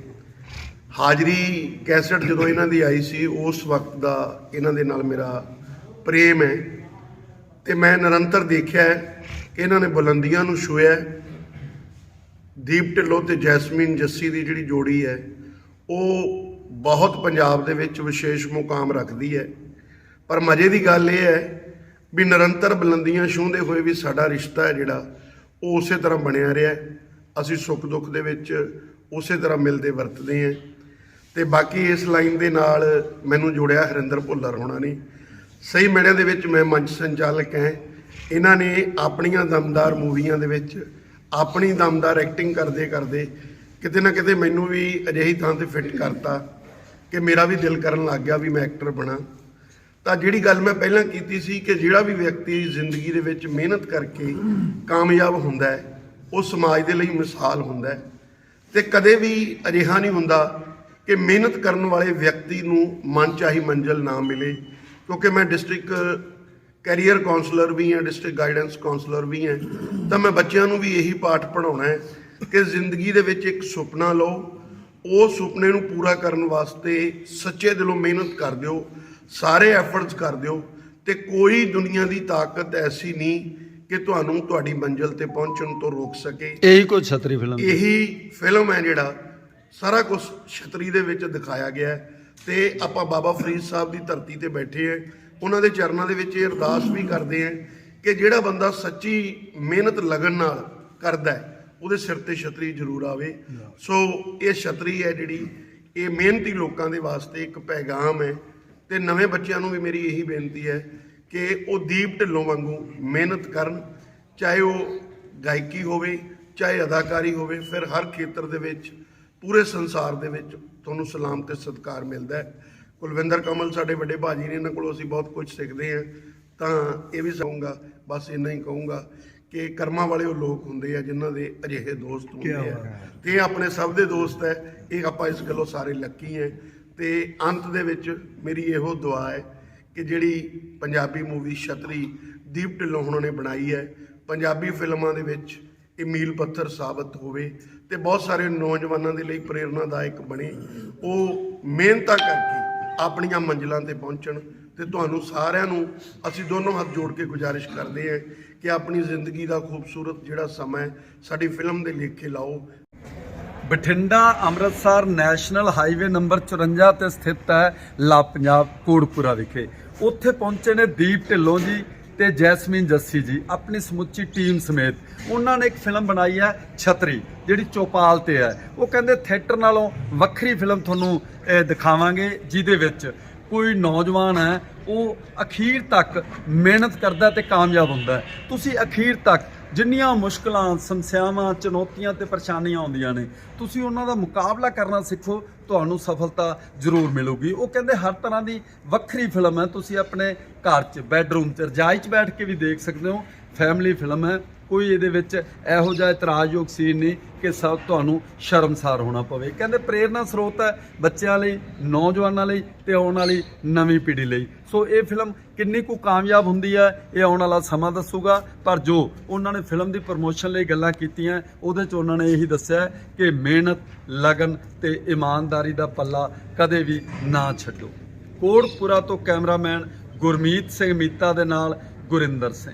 ਹਾਜ਼ਰੀ ਕੈਸਟ ਜਦੋਂ ਇਹਨਾਂ ਦੀ ਆਈ ਸੀ ਉਸ ਵਕਤ ਦਾ ਇਹਨਾਂ ਦੇ ਨਾਲ ਮੇਰਾ ਪ੍ਰੇਮ ਹੈ। ਤੇ ਮੈਂ ਨਿਰੰਤਰ ਦੇਖਿਆ ਹੈ ਇਹਨਾਂ ਨੇ ਬੁਲੰਦੀਆਂ ਨੂੰ ਛੂਇਆ ਦੀਪ ਢਿੱਲੋਂ ਤੇ ਜੈਸਮੀਨ ਜੱਸੀ ਦੀ ਜਿਹੜੀ ਜੋੜੀ ਹੈ, ਉਹ ਬਹੁਤ ਪੰਜਾਬ ਦੇ ਵਿੱਚ ਵਿਸ਼ੇਸ਼ ਮੁਕਾਮ ਰੱਖਦੀ ਹੈ। ਪਰ ਮਜ਼ੇ ਦੀ ਗੱਲ ਇਹ ਹੈ ਵੀ ਨਿਰੰਤਰ ਬੁਲੰਦੀਆਂ ਛੂਹਦੇ ਹੋਏ ਵੀ ਸਾਡਾ ਰਿਸ਼ਤਾ ਹੈ ਜਿਹੜਾ, ਉਹ ਉਸੇ ਤਰ੍ਹਾਂ ਬਣਿਆ ਰਿਹਾ ਅਸੀਂ ਸੁੱਖ ਦੁੱਖ ਦੇ ਵਿੱਚ ਉਸੇ ਤਰ੍ਹਾਂ ਮਿਲਦੇ ਵਰਤਦੇ ਹਾਂ। ਤੇ ਬਾਕੀ ਇਸ ਲਾਈਨ ਦੇ ਨਾਲ ਮੈਨੂੰ ਜੋੜਿਆ ਹਰਿੰਦਰ ਭੁੱਲਰ ਹੋਣਾ ਨੇ ਸਹੀ ਮੈੜਿਆਂ ਦੇ ਵਿੱਚ ਮੈਂ ਮੰਚ ਸੰਚਾਲਕ ਹਾਂ। ਇਹਨਾਂ ਨੇ ਆਪਣੀਆਂ ਦਮਦਾਰ ਮੂਵੀਆਂ ਦੇ ਵਿੱਚ ਆਪਣੀ ਦਮਦਾਰ ਐਕਟਿੰਗ ਕਰਦੇ ਕਰਦੇ ਕਿਤੇ ਨਾ ਕਿਤੇ ਮੈਨੂੰ ਵੀ ਅਜਿਹੀ ਥਾਂ ਤੇ ਫਿੱਟ ਕਰਤਾ ਕਿ ਮੇਰਾ ਵੀ ਦਿਲ ਕਰਨ ਲੱਗ ਗਿਆ ਵੀ ਮੈਂ ਐਕਟਰ ਬਣਾ। ਤਾਂ ਜਿਹੜੀ ਗੱਲ ਮੈਂ ਪਹਿਲਾਂ ਕੀਤੀ ਸੀ ਕਿ ਜਿਹੜਾ ਵੀ ਵਿਅਕਤੀ ਜ਼ਿੰਦਗੀ ਦੇ ਵਿੱਚ ਮਿਹਨਤ ਕਰਕੇ ਕਾਮਯਾਬ ਹੁੰਦਾ ਹੈ, ਉਹ ਸਮਾਜ ਦੇ ਲਈ ਮਿਸਾਲ ਹੁੰਦਾ ਹੈ। ਤੇ ਕਦੇ ਵੀ ਅਜਿਹਾ ਨਹੀਂ ਹੁੰਦਾ ਕਿ ਮਿਹਨਤ ਕਰਨ ਵਾਲੇ ਵਿਅਕਤੀ ਨੂੰ ਮਨਚਾਹੀ ਮੰਜ਼ਿਲ ਨਾ ਮਿਲੇ, ਕਿਉਂਕਿ ਮੈਂ ਡਿਸਟ੍ਰਿਕਟ ਕੈਰੀਅਰ ਕਾਉਂਸਲਰ ਵੀ ਹਾਂ ਡਿਸਟ੍ਰਿਕਟ ਗਾਈਡੈਂਸ ਕਾਉਂਸਲਰ ਵੀ ਹਾਂ। ਤਾਂ ਮੈਂ ਬੱਚਿਆਂ ਨੂੰ ਵੀ ਇਹੀ ਪਾਠ ਪੜਾਉਣਾ ਹੈ ਕਿ ਜ਼ਿੰਦਗੀ ਦੇ ਵਿੱਚ ਇੱਕ ਸੁਪਨਾ ਲਓ ਉਸ ਸੁਪਨੇ ਨੂੰ ਪੂਰਾ ਕਰਨ ਵਾਸਤੇ ਸੱਚੇ ਦਿਲੋਂ ਮਿਹਨਤ ਕਰ ਦਿਓ ਸਾਰੇ ਐਫਰਟਸ ਕਰ ਦਿਓ ਤੇ ਕੋਈ ਦੁਨੀਆ ਦੀ ਤਾਕਤ ਐਸੀ ਨਹੀਂ ਕਿ ਤੁਹਾਨੂੰ ਤੁਹਾਡੀ ਮੰਜ਼ਿਲ ਤੇ ਪਹੁੰਚਣ ਤੋਂ ਰੋਕ ਸਕੇ। ਇਹੀ ਕੋਈ ਛਤਰੀ ਫਿਲਮ ਇਹੀ ਫਿਲਮ ਹੈ ਜਿਹੜਾ ਸਾਰਾ ਕੁਝ ਛਤਰੀ ਦੇ ਵਿੱਚ ਦਿਖਾਇਆ ਗਿਆ ਹੈ ਤੇ ਆਪਾਂ ਬਾਬਾ ਫਰੀਦ ਸਾਹਿਬ ਦੀ ਧਰਤੀ ਤੇ ਬੈਠੇ ਹਾਂ। ਉਹਨਾਂ ਦੇ ਚਰਨਾਂ ਦੇ ਵਿੱਚ ਇਹ ਅਰਦਾਸ ਵੀ ਕਰਦੇ ਹਾਂ ਕਿ ਜਿਹੜਾ ਬੰਦਾ ਸੱਚੀ ਮਿਹਨਤ, ਲਗਨ ਨਾਲ ਕਰਦਾ ਹੈ, ਉਹਦੇ ਸਿਰ ਤੇ ਛਤਰੀ ਜ਼ਰੂਰ ਆਵੇ। ਸੋ ਇਹ ਛਤਰੀ ਹੈ ਜਿਹੜੀ, ਇਹ ਮਿਹਨਤੀ ਲੋਕਾਂ ਦੇ ਵਾਸਤੇ ਇੱਕ ਪੈਗਾਮ ਹੈ ਤੇ ਨਵੇਂ ਬੱਚਿਆਂ ਨੂੰ ਵੀ ਮੇਰੀ ਇਹੀ ਬੇਨਤੀ ਹੈ ਕਿ ਉਹ ਦੀਪ ਢਿੱਲੋਂ ਵਾਂਗੂ ਮਿਹਨਤ ਕਰਨ, ਚਾਹੇ ਉਹ ਗਾਇਕੀ ਹੋਵੇ, ਚਾਹੇ ਅਦਾਕਾਰੀ ਹੋਵੇ, ਫਿਰ ਹਰ ਖੇਤਰ ਦੇ ਵਿੱਚ, ਪੂਰੇ ਸੰਸਾਰ ਦੇ ਵਿੱਚ ਤੁਹਾਨੂੰ ਸਲਾਮ ਤੇ ਸਤਿਕਾਰ ਮਿਲਦਾ ਹੈ। ਕੁਲਵਿੰਦਰ ਕਮਲ ਸਾਡੇ ਵੱਡੇ ਭਾਜੀ ਨੇ ਇਹਨਾਂ ਕੋਲੋਂ ਅਸੀਂ ਬਹੁਤ ਕੁਝ ਸਿੱਖਦੇ ਹਾਂ। ਤਾਂ ਇਹ ਵੀ ਕਹੂੰਗਾ ਬਸ ਇੰਨਾ ਹੀ ਕਹੂੰਗਾ ਕਿ ਕਰਮਾਂ ਵਾਲੇ ਉਹ ਲੋਕ ਹੁੰਦੇ ਆ ਜਿਨ੍ਹਾਂ ਦੇ ਅਜਿਹੇ ਦੋਸਤ ਹੁੰਦੇ ਆ। ਤੇ ਇਹ ਆਪਣੇ ਸਭ ਦੇ ਦੋਸਤ ਹੈ ਇਹ ਆਪਾਂ ਇਸ ਗੱਲੋਂ ਸਾਰੇ ਲੱਕੀ ਹੈ। ਤੇ ਅੰਤ ਦੇ ਵਿੱਚ ਮੇਰੀ ਇਹੋ ਦੁਆ ਹੈ ਕਿ ਜਿਹੜੀ ਪੰਜਾਬੀ ਮੂਵੀ ਛਤਰੀ ਦੀਪ ਢਿੱਲੋਂ ਹੁਣਾਂ ਨੇ ਬਣਾਈ ਹੈ ਪੰਜਾਬੀ ਫਿਲਮਾਂ ਦੇ ਵਿੱਚ ਇਹ ਮੀਲ ਪੱਥਰ ਸਾਬਤ ਹੋਵੇ ਤੇ ਬਹੁਤ ਸਾਰੇ ਨੌਜਵਾਨਾਂ ਦੇ ਲਈ ਪ੍ਰੇਰਨਾਦਾਇਕ ਬਣੇ। ਉਹ ਮਿਹਨਤਾਂ ਕਰਕੇ ਆਪਣੀਆਂ ਮੰਜ਼ਿਲਾਂ ਤੇ ਪਹੁੰਚਣ ਤੇ ਤੁਹਾਨੂੰ ਸਾਰਿਆਂ ਨੂੰ ਅਸੀਂ ਦੋਨੋਂ ਹੱਥ ਜੋੜ ਕੇ ਗੁਜ਼ਾਰਿਸ਼ ਕਰਦੇ ਹਾਂ ਕਿ ਆਪਣੀ ਜ਼ਿੰਦਗੀ ਦਾ ਖੂਬਸੂਰਤ ਜਿਹੜਾ ਸਮਾਂ ਹੈ, ਸਾਡੀ ਫਿਲਮ ਦੇ ਲੇਖੇ ਲਾਓ। Bathinda Amritsar national highway number 54 ਤੇ ਸਥਿਤ ਹੈ ਲਾ ਪੰਜਾਬ ਕੋੜਪੁਰਾ ਵਿਖੇ। ਉੱਥੇ ਪਹੁੰਚੇ ਨੇ ਦੀਪ ਢਿੱਲੋਂ ਜੀ ਤੇ ਜੈਸਮੀਨ ਜੱਸੀ ਜੀ, ਆਪਣੀ ਸਮੁੱਚੀ ਟੀਮ ਸਮੇਤ। ਉਹਨਾਂ ਨੇ ਇੱਕ ਫਿਲਮ ਬਣਾਈ ਹੈ ਛਤਰੀ, ਜਿਹੜੀ ਚੌਪਾਲ ਤੇ ਹੈ। ਉਹ ਕਹਿੰਦੇ ਥੀਏਟਰ ਨਾਲੋਂ ਵੱਖਰੀ ਫਿਲਮ ਤੁਹਾਨੂੰ ਦਿਖਾਵਾਂਗੇ, ਜਿਹਦੇ ਵਿੱਚ ਕੋਈ ਨੌਜਵਾਨ ਹੈ ਉਹ ਅਖੀਰ ਤੱਕ ਮਿਹਨਤ ਕਰਦਾ ਤੇ ਕਾਮਯਾਬ ਹੁੰਦਾ ਤੁਸੀਂ ਅਖੀਰ ਤੱਕ ਜਿੰਨੀਆਂ ਮੁਸ਼ਕਲਾਂ, ਸਮੱਸਿਆਵਾਂ, ਚੁਣੌਤੀਆਂ ਤੇ ਪਰੇਸ਼ਾਨੀਆਂ ਆਉਂਦੀਆਂ ਨੇ, ਤੁਸੀਂ ਉਹਨਾਂ ਦਾ ਮੁਕਾਬਲਾ ਕਰਨਾ ਸਿੱਖੋ, ਤੁਹਾਨੂੰ ਸਫਲਤਾ ਜ਼ਰੂਰ ਮਿਲੂਗੀ। ਉਹ ਕਹਿੰਦੇ ਹਰ ਤਰ੍ਹਾਂ ਦੀ ਵੱਖਰੀ ਫਿਲਮ ਹੈ। ਤੁਸੀਂ ਆਪਣੇ ਘਰ 'ਚ ਬੈੱਡਰੂਮ 'ਚ, ਰਜਾਈ 'ਚ ਬੈਠ ਕੇ ਵੀ ਦੇਖ ਸਕਦੇ ਹੋ। ਫੈਮਿਲੀ ਫਿਲਮ ਹੈ। ਕੋਈ ਇਹਦੇ ਵਿੱਚ ਇਹੋ ਜਿਹਾ ਇਤਰਾਜ਼ਯੋਗ ਸੀਨ ਨਹੀਂ ਕਿ ਸਭ ਤੁਹਾਨੂੰ ਸ਼ਰਮਸਾਰ ਹੋਣਾ ਪਵੇ। ਕਹਿੰਦੇ ਪ੍ਰੇਰਨਾ ਸਰੋਤ ਹੈ ਬੱਚਿਆਂ ਲਈ, ਨੌਜਵਾਨਾਂ ਲਈ ਤੇ ਆਉਣ ਵਾਲੀ ਨਵੀਂ ਪੀੜ੍ਹੀ ਲਈ। ਸੋ ਇਹ ਫਿਲਮ ਕਿੰਨੀ ਕੁ ਕਾਮਯਾਬ ਹੁੰਦੀ ਹੈ, ਇਹ ਆਉਣ ਵਾਲਾ ਸਮਾਂ ਦੱਸੂਗਾ। ਪਰ ਜੋ ਉਹਨਾਂ ਨੇ ਫਿਲਮ ਦੀ ਪ੍ਰਮੋਸ਼ਨ ਲਈ ਗੱਲਾਂ ਕੀਤੀਆਂ, ਉਹਦੇ 'ਚ ਉਹਨਾਂ ਨੇ ਇਹੀ ਦੱਸਿਆ ਕਿ ਮਿਹਨਤ, ਲਗਨ ਤੇ ਇਮਾਨਦਾਰੀ ਦਾ ਪੱਲਾ ਕਦੇ ਵੀ ਨਾ ਛੱਡੋ। ਕੋੜਪੁਰਾ ਤੋਂ ਕੈਮਰਾਮੈਨ ਗੁਰਮੀਤ ਸਿੰਘ ਮੀਤਾ ਦੇ ਨਾਲ ਗੁਰਿੰਦਰ ਸਿੰਘ।